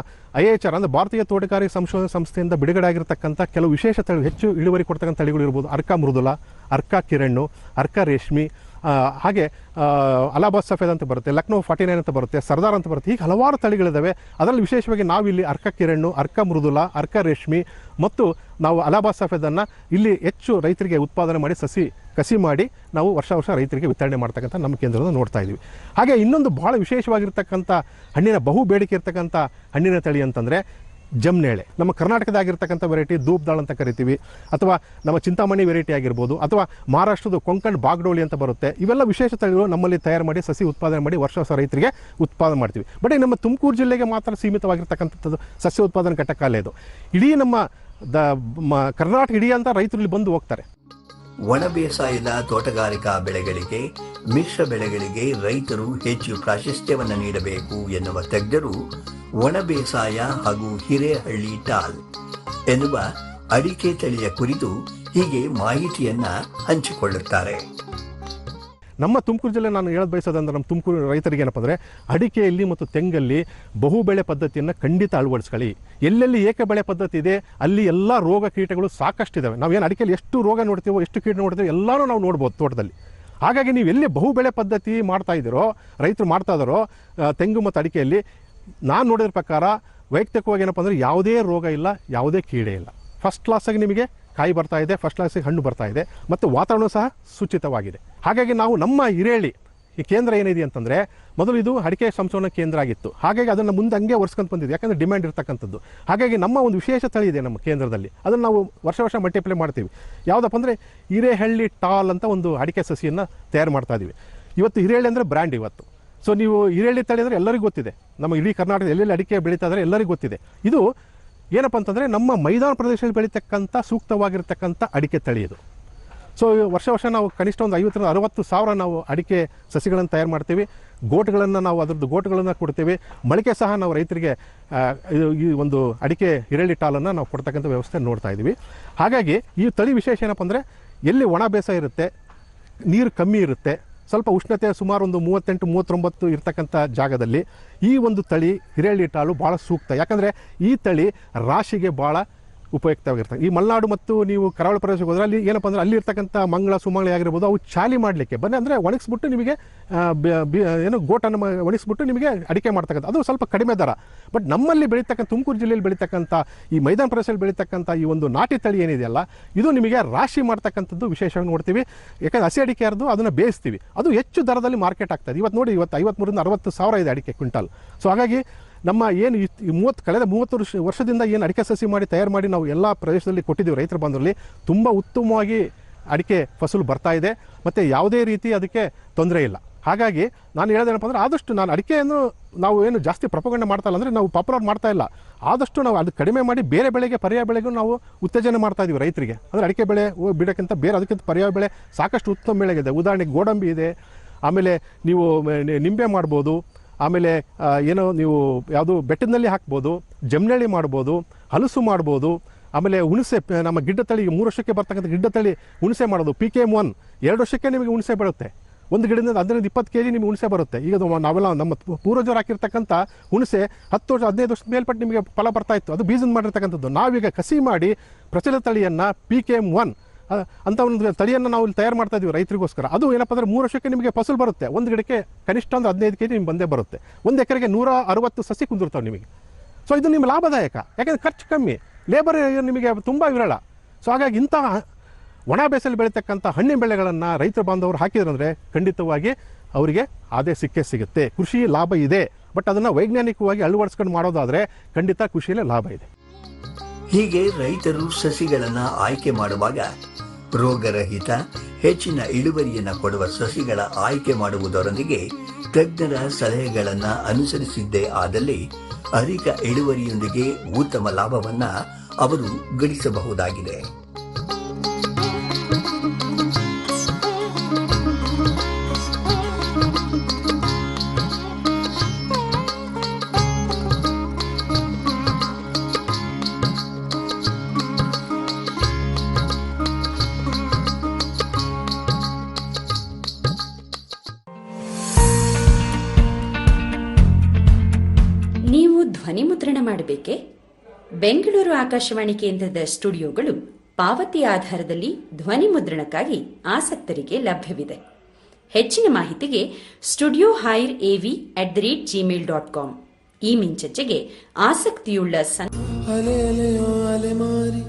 Speaker 4: ಐ ಎಚ್ ಆರ್ ಅಂದರೆ ಭಾರತೀಯ ತೋಟಗಾರಿಕೆ ಸಂಶೋಧನಾ ಸಂಸ್ಥೆಯಿಂದ ಬಿಡುಗಡೆ ಆಗಿರತಕ್ಕಂಥ ಕೆಲವು ವಿಶೇಷ ತಳಿ ಹೆಚ್ಚು ಇಳುವರಿ ಕೊಡ್ತಕ್ಕಂಥ ತಳಿಗಳು ಇರ್ಬೋದು. ಅರ್ಕ ಮೃದುಲ, ಅರ್ಕ ಕಿರಣ್ಣು, ಅರ್ಕ ರೇಷ್ಮಿ ಹಾಗೆ ಅಲಹಾಬಾದ್ ಸಫೇದ್ ಅಂತ ಬರುತ್ತೆ, ಲಕ್ನೋ ಫಾರ್ಟಿ ನೈನ್ ಅಂತ ಬರುತ್ತೆ, ಸರ್ದಾರ್ ಅಂತ ಬರುತ್ತೆ. ಹೀಗೆ ಹಲವಾರು ತಳಿಗಳಿದ್ದಾವೆ ಅದರಲ್ಲಿ ವಿಶೇಷವಾಗಿ ನಾವಿಲ್ಲಿ ಅರ್ಕ ಕಿರಣ್ಣು, ಅರ್ಕ ಮೃದುಲ, ಅರ್ಕ ರೇಷ್ಮಿ ಮತ್ತು ನಾವು ಅಲಹಾಬಾದ್ ಸಫೇದನ್ನು ಇಲ್ಲಿ ಹೆಚ್ಚು ರೈತರಿಗೆ ಉತ್ಪಾದನೆ ಮಾಡಿ ಸಸಿ ಕಸಿ ಮಾಡಿ ನಾವು ವರ್ಷ ವರ್ಷ ರೈತರಿಗೆ ವಿತರಣೆ ಮಾಡ್ತಕ್ಕಂಥ ನಮ್ಮ ಕೇಂದ್ರದಿಂದ ನೋಡ್ತಾ ಇದ್ದೀವಿ ಹಾಗೆ ಇನ್ನೊಂದು ಭಾಳ ವಿಶೇಷವಾಗಿರ್ತಕ್ಕಂಥ ಹಣ್ಣಿನ ಬಹು ಬೇಡಿಕೆ ಇರ್ತಕ್ಕಂಥ ಹಣ್ಣಿನ ತಳಿ ಅಂತಂದರೆ ಜಮ್ನೇಳೆ. ನಮ್ಮ ಕರ್ನಾಟಕದಾಗಿರ್ತಕ್ಕಂಥ ವೆರೈಟಿ ದಾಳ್ ಅಂತ ಕರಿತೀವಿ. ಅಥವಾ ನಮ್ಮ ಚಿಂತಾಮಣಿ ವೆರೈಟಿ ಆಗಿರ್ಬೋದು, ಅಥವಾ ಮಹಾರಾಷ್ಟ್ರದ ಕೊಂಕಣ್ ಬಾಗ್ಡೋಳಿ ಅಂತ ಬರುತ್ತೆ. ಇವೆಲ್ಲ ವಿಶೇಷ ತಳಿಗಳು ನಮ್ಮಲ್ಲಿ ತಯಾರು ಮಾಡಿ, ಸಸಿ ಉತ್ಪಾದನೆ ಮಾಡಿ ವರ್ಷ ವರ್ಷ ರೈತರಿಗೆ ಉತ್ಪಾದನೆ ಮಾಡ್ತೀವಿ. ಬಟ್ ನಮ್ಮ ತುಮಕೂರು ಜಿಲ್ಲೆಗೆ ಮಾತ್ರ ಸೀಮಿತವಾಗಿರ್ತಕ್ಕಂಥದ್ದು ಸಸ್ಯ ಉತ್ಪಾದನೆ ಘಟಕಾಲ ಇದು. ಇಡೀ ನಮ್ಮ ದ ಮ- ಕರ್ನಾಟಕ, ಇಡೀ ಅಂತ ರೈತರಲ್ಲಿ ಬಂದು ಹೋಗ್ತಾರೆ.
Speaker 3: ಒಣ ಬೇಸಾಯದ ತೋಟಗಾರಿಕಾ ಬೆಳೆಗಳಿಗೆ, ಮಿಶ್ರ ಬೆಳೆಗಳಿಗೆ ರೈತರು ಹೆಚ್ಚು ಪ್ರಾಶಸ್ತ್ಯವನ್ನು ನೀಡಬೇಕು ಎನ್ನುವ ತಜ್ಞರು ಒಣ ಬೇಸಾಯ ಹಾಗೂ ಹಿರೇಹಳ್ಳಿ ಟಾಲ್ ಎನ್ನುವ ಅಡಿಕೆ ತಳಿಯ ಕುರಿತು ಹೀಗೆ ಮಾಹಿತಿಯನ್ನ ಹಂಚಿಕೊಳ್ಳುತ್ತಾರೆ.
Speaker 4: ನಮ್ಮ ತುಮಕೂರು ಜಿಲ್ಲೆ ನಾನು ಹೇಳೋದು ಬಯಸೋದಂದ್ರೆ ನಮ್ಮ ತುಮಕೂರು ರೈತರಿಗೆ ಏನಪ್ಪ ಅಂದರೆ ಅಡಿಕೆಯಲ್ಲಿ ಮತ್ತು ತೆಂಗಲ್ಲಿ ಬಹುಬೆಳೆ ಪದ್ಧತಿಯನ್ನು ಖಂಡಿತ ಅಳವಡಿಸ್ಕೊಳ್ಳಿ. ಎಲ್ಲೆಲ್ಲಿ ಏಕ ಬೆಳೆ ಪದ್ಧತಿ ಇದೆ, ಅಲ್ಲಿ ಎಲ್ಲ ರೋಗ ಕೀಟಗಳು ಸಾಕಷ್ಟಿದ್ದಾವೆ ಏನು ಅಡಿಕೆಯಲ್ಲಿ ಎಷ್ಟು ರೋಗ ನೋಡ್ತೀವೋ, ಎಷ್ಟು ಕೀಟ ನೋಡ್ತೀವೋ ಎಲ್ಲನೂ ನಾವು ನೋಡ್ಬೋದು ತೋಟದಲ್ಲಿ. ಹಾಗಾಗಿ ನೀವು ಎಲ್ಲಿ ಬಹುಬೆಳೆ ಪದ್ಧತಿ ಮಾಡ್ತಾ ಇದ್ದೀರೋ, ರೈತರು ಮಾಡ್ತಾ ಇದ್ದಾರೋ ತೆಂಗು ಮತ್ತು ಅಡಿಕೆಯಲ್ಲಿ ನಾನು ನೋಡಿದ್ರ ಪ್ರಕಾರ ವೈಯಕ್ತಿಕವಾಗಿ ಏನಪ್ಪ ಅಂದರೆ ಯಾವುದೇ ರೋಗ ಇಲ್ಲ, ಯಾವುದೇ ಕೀಡೆ ಇಲ್ಲ. ಫಸ್ಟ್ ಕ್ಲಾಸಾಗಿ ನಿಮಗೆ ಕಾಯಿ ಬರ್ತಾ ಇದೆ ಫಸ್ಟ್ ಕ್ಲಾಸಿಗೆ ಹಣ್ಣು ಬರ್ತಾ ಇದೆ, ಮತ್ತು ವಾತಾವರಣ ಸಹ ಸೂಚಿತವಾಗಿದೆ. ಹಾಗಾಗಿ ನಾವು ನಮ್ಮ ಹಿರೇಳಿ ಈ ಕೇಂದ್ರ ಏನಿದೆ ಅಂತಂದರೆ, ಮೊದಲು ಇದು ಅಡಿಕೆ ಸಂಶೋಧನಾ ಕೇಂದ್ರ ಆಗಿತ್ತು. ಹಾಗಾಗಿ ಅದನ್ನು ಮುಂದೆ ಹಂಗೆ ಒರೆಸ್ಕೊಂಡು ಬಂದಿದೆ. ಯಾಕಂದರೆ ಡಿಮ್ಯಾಂಡ್ ಇರ್ತಕ್ಕಂಥದ್ದು. ಹಾಗಾಗಿ ನಮ್ಮ ಒಂದು ವಿಶೇಷ ತಳಿ ಇದೆ ನಮ್ಮ ಕೇಂದ್ರದಲ್ಲಿ. ಅದನ್ನು ನಾವು ವರ್ಷ ವರ್ಷ ಮಲ್ಟಿಪ್ಲೈ ಮಾಡ್ತೀವಿ. ಯಾವುದಪ್ಪ ಅಂದರೆ ಹಿರೇಹಳ್ಳಿ ಟಾಲ್ ಅಂತ ಒಂದು ಅಡಿಕೆ ಸಸಿಯನ್ನು ತಯಾರು ಮಾಡ್ತಾ ಇದ್ದೀವಿ ಇವತ್ತು ಹಿರೇಹಳ್ಳಿ ಅಂದರೆ ಬ್ರ್ಯಾಂಡ್ ಇವತ್ತು. ಸೊ ನೀವು ಹಿರೇಹಳ್ಳಿ ತಳಿ ಅಂದರೆ ಎಲ್ಲರಿಗೂ ಗೊತ್ತಿದೆ. ನಮ್ಮ ಇಡೀ ಕರ್ನಾಟಕದ ಎಲ್ಲೆಲ್ಲಿ ಅಡಿಕೆ ಬೆಳೀತಾ ಇದ್ದಾರೆ ಎಲ್ಲರಿಗೂ ಗೊತ್ತಿದೆ. ಇದು ಏನಪ್ಪ ಅಂತಂದರೆ ನಮ್ಮ ಮೈದಾನ ಪ್ರದೇಶದಲ್ಲಿ ಬೆಳೀತಕ್ಕಂಥ ಸೂಕ್ತವಾಗಿರ್ತಕ್ಕಂಥ ಅಡಿಕೆ ತಳಿ ಇದು. ಸೊ ವರ್ಷ ವರ್ಷ ನಾವು ಕನಿಷ್ಠ ಒಂದು ಐವತ್ತರಿಂದ ಅರವತ್ತು ಸಾವಿರ ನಾವು ಅಡಿಕೆ ಸಸಿಗಳನ್ನು ತಯಾರು ಮಾಡ್ತೀವಿ. ಗೋಟುಗಳನ್ನು ನಾವು ಅದರದ್ದು ಗೋಟುಗಳನ್ನು ಕೊಡ್ತೀವಿ. ಮೊಳಕೆ ಸಹ ನಾವು ರೈತರಿಗೆ ಈ ಒಂದು ಅಡಿಕೆ ಈರಳ್ಳಿ ಟಾಲನ್ನು ನಾವು ಕೊಡ್ತಕ್ಕಂಥ ವ್ಯವಸ್ಥೆ ನೋಡ್ತಾ ಇದ್ದೀವಿ. ಹಾಗಾಗಿ ಈ ತಳಿ ವಿಶೇಷ ಏನಪ್ಪ ಅಂದರೆ ಎಲ್ಲಿ ಒಣ ಬೇಸಾಯ ಇರುತ್ತೆ, ನೀರು ಕಮ್ಮಿ ಇರುತ್ತೆ ಸ್ವಲ್ಪ ಉಷ್ಣತೆ ಸುಮಾರು ಒಂದು ಮೂವತ್ತೆಂಟು, ಮೂವತ್ತೊಂಬತ್ತು ಇರ್ತಕ್ಕಂಥ ಜಾಗದಲ್ಲಿ ಈ ಒಂದು ತಳಿ ಹಿರೇಹಳ್ಳಿ ಟಾಲು ಭಾಳ ಸೂಕ್ತ. ಯಾಕಂದರೆ ಈ ತಳಿ ರಾಶಿಗೆ ಭಾಳ ಉಪಯುಕ್ತವಾಗಿರ್ತದೆ ಈ ಮಲೆನಾಡು ಮತ್ತು ನೀವು ಕರಾವಳಿ ಪ್ರದೇಶಕ್ಕೆ ಹೋದ್ರೆ ಅಲ್ಲಿ ಏನಪ್ಪ ಅಂದರೆ ಅಲ್ಲಿರ್ತಕ್ಕಂಥ ಮಂಗಳ, ಸುಮಂಗಳ ಆಗಿರ್ಬೋದು, ಅವು ಚಾಲಿ ಮಾಡಲಿಕ್ಕೆ. ಬನ್ನಿ ಅಂದರೆ ಒಣಗಿಸ್ಬಿಟ್ಟು ನಿಮಗೆ ಏನು ಗೋಟನ್ನು ಒಣಗಿಸ್ಬಿಟ್ಟು ನಿಮಗೆ ಅಡಿಕೆ ಮಾಡ್ತಕ್ಕಂಥ ಅದು ಸ್ವಲ್ಪ ಕಡಿಮೆ ದರ. ಬಟ್ ನಮ್ಮಲ್ಲಿ ಬೆಳೀತಕ್ಕಂಥ ತುಮಕೂರು ಜಿಲ್ಲೆಯಲ್ಲಿ ಬೆಳೀತಕ್ಕಂಥ ಈ ಮೈದಾನ ಪ್ರದೇಶದಲ್ಲಿ ಬೆಳೀತಕ್ಕಂಥ ಈ ಒಂದು ನಾಟಿ ತಳಿ ಏನಿದೆಯಲ್ಲ, ಇದು ನಿಮಗೆ ರಾಶಿ ಮಾಡ್ತಕ್ಕಂಥದ್ದು ವಿಶೇಷವಾಗಿ ನೋಡ್ತೀವಿ. ಯಾಕಂದ್ರೆ ಹಸಿ ಅಡಿಕೆ ಅರ್ದು ಅದನ್ನು ಬೇಯಿಸ್ತೀವಿ. ಅದು ಹೆಚ್ಚು ದರದಲ್ಲಿ ಮಾರ್ಕೆಟ್ ಆಗ್ತದೆ. ಇವತ್ತು ನೋಡಿ, ಇವತ್ತು ಐವತ್ಮೂರಿಂದ ಅರವತ್ತು ಸಾವಿರ ಇದೆ ಅಡಿಕೆ ಕ್ವಿಂಟಲ್. ಸೊ ಹಾಗಾಗಿ ನಮ್ಮ ಏನು ಈ ಮೂವತ್ತು ಕಳೆದ ಮೂವತ್ತು ವರ್ಷ ವರ್ಷದಿಂದ ಏನು ಅಡಿಕೆ ಸಸಿ ಮಾಡಿ ತಯಾರು ಮಾಡಿ ನಾವು ಎಲ್ಲ ಪ್ರದೇಶದಲ್ಲಿ ಕೊಟ್ಟಿದ್ದೀವಿ ರೈತರ ಬಂದರಲ್ಲಿ, ತುಂಬ ಉತ್ತಮವಾಗಿ ಅಡಿಕೆ ಫಸಲು ಬರ್ತಾ ಇದೆ. ಮತ್ತು ಯಾವುದೇ ರೀತಿ ಅದಕ್ಕೆ ತೊಂದರೆ ಇಲ್ಲ. ಹಾಗಾಗಿ ನಾನು ಹೇಳೋದೇನಪ್ಪ ಅಂದರೆ ಆದಷ್ಟು ನಾನು ಅಡಿಕೆಯನ್ನು ನಾವು ಏನು ಜಾಸ್ತಿ ಪ್ರಪಗಂಡ ಮಾಡ್ತಾ ಇಲ್ಲ ಅಂದರೆ ನಾವು ಪಾಪುಲರ್ ಮಾಡ್ತಾ ಇಲ್ಲ. ಆದಷ್ಟು ನಾವು ಅದು ಕಡಿಮೆ ಮಾಡಿ ಬೇರೆ ಬೆಳೆಗೆ ಪರ್ಯಾಯ ಬೆಳೆಗೂ ನಾವು ಉತ್ತೇಜನ ಮಾಡ್ತಾ ಇದ್ದೀವಿ ರೈತರಿಗೆ. ಅಂದರೆ ಅಡಿಕೆ ಬೆಳೆ ಬಿಡೋಕ್ಕಿಂತ ಬೇರೆ ಅದಕ್ಕಿಂತ ಪರ್ಯಾಯ ಬೆಳೆ ಸಾಕಷ್ಟು ಉತ್ತಮ ಬೆಳೆಗಿದೆ. ಉದಾಹರಣೆಗೆ ಗೋಡಂಬಿ ಇದೆ. ಆಮೇಲೆ ನೀವು ನಿಂಬೆ ಮಾಡ್ಬೋದು. ಆಮೇಲೆ ಏನೋ ನೀವು ಯಾವುದು ಬೆಟ್ಟದಲ್ಲಿ ಹಾಕ್ಬೋದು, ಜಮ್ನಳ್ಳಿ ಮಾಡ್ಬೋದು, ಹಲಸು ಮಾಡ್ಬೋದು, ಆಮೇಲೆ ಹುಣಸೆ, ನಮ್ಮ ಗಿಡ್ಡ ತಳಿ ಮೂರು ವರ್ಷಕ್ಕೆ ಬರ್ತಕ್ಕಂಥ ಗಿಡ್ಡ ತಳಿ ಹುಣಸೆ ಮಾಡೋದು ಪಿ ಕೆ ಎಂ ಒನ್ ಎರಡು ವರ್ಷಕ್ಕೆ ನಿಮಗೆ ಹುಣಸೆ ಬರುತ್ತೆ. ಒಂದು ಗಿಡದಿಂದ ಹದಿನೈದು, ಇಪ್ಪತ್ತು ಕೆ ಜಿ ನಿಮಗೆ ಹುಣಸೆ ಬರುತ್ತೆ. ಈಗ ನಾವೆಲ್ಲ ನಮ್ಮ ಪೂರ್ವಜರು ಹಾಕಿರ್ತಕ್ಕಂಥ ಹುಣಸೆ ಹತ್ತು ವರ್ಷ, ಹದಿನೈದು ವರ್ಷದ ಮೇಲ್ಪಟ್ಟು ನಿಮಗೆ ಫಲ ಬರ್ತಾ ಇತ್ತು. ಅದು ಬೀಜನ್ ಮಾಡಿರ್ತಕ್ಕಂಥದ್ದು. ನಾವೀಗ ಕಸಿ ಮಾಡಿ ಪ್ರಚಲಿತ ತಳಿಯನ್ನು ಪಿ ಕೆ ಎಂ ಒನ್ ಅಂತ ಒಂದು ತಳಿಯನ್ನು ನಾವು ಇಲ್ಲಿ ತಯಾರು ಮಾಡ್ತಾ ಇದೀವಿ ರೈತರಿಗೋಸ್ಕರ. ಅದು ಏನಪ್ಪ ಅಂದ್ರೆ ಮೂರು ವರ್ಷಕ್ಕೆ ನಿಮಗೆ ಫಸಲು ಬರುತ್ತೆ. ಒಂದು ಗಿಡಕ್ಕೆ ಕನಿಷ್ಠ ಒಂದು ಹದಿನೈದು ಕೆ ಜಿ ನಿಮ್ಗೆ ಬಂದೇ ಬರುತ್ತೆ. ಒಂದು ಎಕರೆಗೆ ನೂರ ಅರವತ್ತು ಸಸಿ ಕುಂದಿರ್ತಾವೆ ನಿಮಗೆ. ಸೊ ಇದು ನಿಮ್ಮ ಲಾಭದಾಯಕ. ಯಾಕೆಂದ್ರೆ ಖರ್ಚು ಕಮ್ಮಿ. ಲೇಬರ್ ನಿಮಗೆ ತುಂಬ ವಿರಳ. ಸೊ ಹಾಗಾಗಿ ಇಂತಹ ಒಣ ಬೇಸಲ್ಲಿ ಬೆಳೀತಕ್ಕಂಥ ಹಣ್ಣಿನ ಬೆಳೆಗಳನ್ನು ರೈತರು ಬಾಂಧವರು ಹಾಕಿದ್ರಂದ್ರೆ ಖಂಡಿತವಾಗಿ ಅವರಿಗೆ ಅದೇ ಸಿಕ್ಕೇ ಸಿಗುತ್ತೆ. ಕೃಷಿ ಲಾಭ ಇದೆ. ಬಟ್ ಅದನ್ನು ವೈಜ್ಞಾನಿಕವಾಗಿ ಅಳವಡಿಸ್ಕೊಂಡು ಮಾಡೋದಾದರೆ ಖಂಡಿತ ಕೃಷಿಯಲ್ಲೇ ಲಾಭ ಇದೆ.
Speaker 3: ಹೀಗೆ ರೈತರು ಸಸಿಗಳನ್ನು ಆಯ್ಕೆ ಮಾಡುವಾಗ ರೋಗರಹಿತ ಹೆಚ್ಚಿನ ಇಳುವರಿಯನ್ನು ಕೊಡುವ ಸಸಿಗಳ ಆಯ್ಕೆ ಮಾಡುವುದರೊಂದಿಗೆ ತಜ್ಞರ ಸಲಹೆಗಳನ್ನು ಅನುಸರಿಸಿದ್ದೇ ಆದಲ್ಲಿ ಅಧಿಕ ಇಳುವರಿಯೊಂದಿಗೆ ಉತ್ತಮ ಲಾಭವನ್ನು ಅವರು ಗಳಿಸಬಹುದಾಗಿದೆ.
Speaker 5: ಮುದ್ರಣ ಬೆಂಗಳೂರು ಆಕಾಶವಾಣಿ ಕೇಂದ್ರದ ಸ್ಟುಡಿಯೋಗಳು ಪಾವತಿ ಆಧಾರದಲ್ಲಿ ಧ್ವನಿ ಮುದ್ರಣಕ್ಕಾಗಿ ಆಸಕ್ತರಿಗೆ ಲಭ್ಯವಿದೆ. ಹೆಚ್ಚಿನ ಮಾಹಿತಿಗೆ studio hire AV at the rate Gmail dot com. ಈ ಮಿಂಚಚ್ಚೆಗೆ ಆಸಕ್ತಿಯುಳ್ಳ ಸಂ
Speaker 6: ಅಲೆ ಅಲೆಯೋ ಅಲೆಮಾರಿ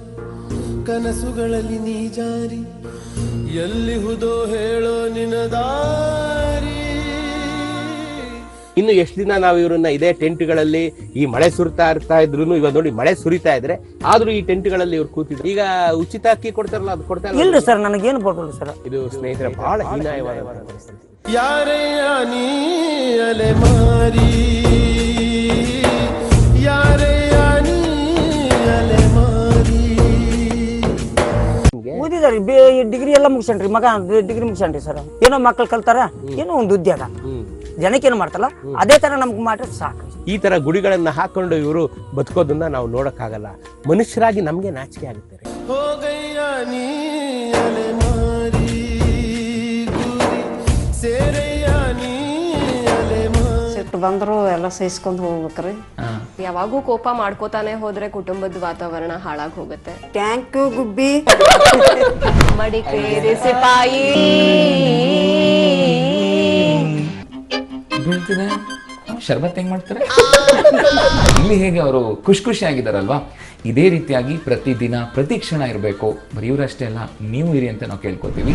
Speaker 6: ಕನಸುಗಳಲ್ಲಿ ನೀ ಜಾರಿ ಎಲ್ಲಿಹುದೋ ಹೇಳೋ ನಿನ ದಾರಿ.
Speaker 7: ಇನ್ನು ಎಷ್ಟು ದಿನ ನಾವು ಇವರನ್ನ ಇದೇ ಟೆಂಟ್ಗಳಲ್ಲಿ ಈ ಮಳೆ ಸುರಿತಾ ಇರ್ತಾ ಇದ್ರು ಇವಾಗ ನೋಡಿ ಮಳೆ ಸುರಿತಾ ಇದ್ರೆ ಆದ್ರೂ ಈ ಟೆಂಟ್ಗಳಲ್ಲಿ ಇವ್ರು ಕೂತಿದ್ರು. ಈಗ ಉಚಿತ ಅಕ್ಕಿ ಕೊಡ್ತಾರಲ್ಲ ಅದು ಕೊಡ್ತಾ ಇಲ್ಲ
Speaker 8: ಇಲ್ರಿ ಸರ್ ನನಗೇನು ಬರ್ಬೋದು ಸರ್.
Speaker 7: ಇದು ಸ್ನೇಹಿತರೆ ಬಹಳ ಹೀನಾಯವಾದ ಪರಿಸ್ಥಿತಿ.
Speaker 6: ಬೇ
Speaker 8: ಓದಿದಾರಿ ಡಿಗ್ರಿ ಎಲ್ಲ ಮುಗಿಸ್ರಿ ಮಗ ಡಿಗ್ರಿ ಮುಗಿಸ್ರಿ ಸರ್. ಏನೋ ಮಕ್ಕಳು ಕಲ್ತಾರ ಏನೋ ಒಂದು ಉದ್ಯೋಗ. ಜನಕ್ಕೆ ಏನು ಮಾಡ್ತಲ್ಲ ಅದೇ ತರ ನಮ್ಗೆ ಮಾಡ್ರೆ ಸಾಕು.
Speaker 7: ಈ ತರ ಗುಡಿಗಳನ್ನ ಹಾಕೊಂಡು ಇವರು ಬದುಕೋದನ್ನ ನಾವು ನೋಡಕ್ಕಾಗಲ್ಲ. ಮನುಷ್ಯರಾಗಿ ನಮ್ಗೆ ನಾಚಿಕೆ ಆಗುತ್ತೆ ರೀ.
Speaker 6: ಹೋಗಯ್ಯ ನೀ ಅಲೆಮಾರಿ ಗುರಿ. ಸೇರಯ್ಯ ನೀ ಅಲೆಮಾರಿ
Speaker 9: ಸಿಟ್ಟು ಬಂದ್ರು ಎಲ್ಲ ಸಹಿಸ್ಕೊಂಡು ಹೋಗ್ಬೇಕ್ರಿ
Speaker 10: ಯಾವಾಗೂ ಕೋಪ ಮಾಡ್ಕೋತಾನೆ ಹೋದ್ರೆ ಕುಟುಂಬದ ವಾತಾವರಣ ಹಾಳಾಗ್ ಹೋಗುತ್ತೆ.
Speaker 9: ಟ್ಯಾಂಕ್ ಗುಬ್ಬಿ.
Speaker 10: ಮಡಿಕೇರಿ ಸಿಪಾಯಿ.
Speaker 11: ಬೀಳ್ತಿದೆ ಶರ್ಬತ್ ಹೆಂಗ್ ಮಾಡ್ತಾರೆ? ಇಲ್ಲಿ ಹೇಗೆ ಅವರು ಖುಷಿ ಖುಷಿ ಆಗಿದಾರಲ್ವಾ? ಇದೇ ರೀತಿಯಾಗಿ ಪ್ರತಿದಿನ ಪ್ರತಿ ಕ್ಷಣ ಇರಬೇಕು. ಬರೀ ಇವರಷ್ಟೇ ಅಲ್ಲ, ನೀವು ಇರಿ ಅಂತ ನಾವು ಕೇಳ್ಕೊತೀವಿ.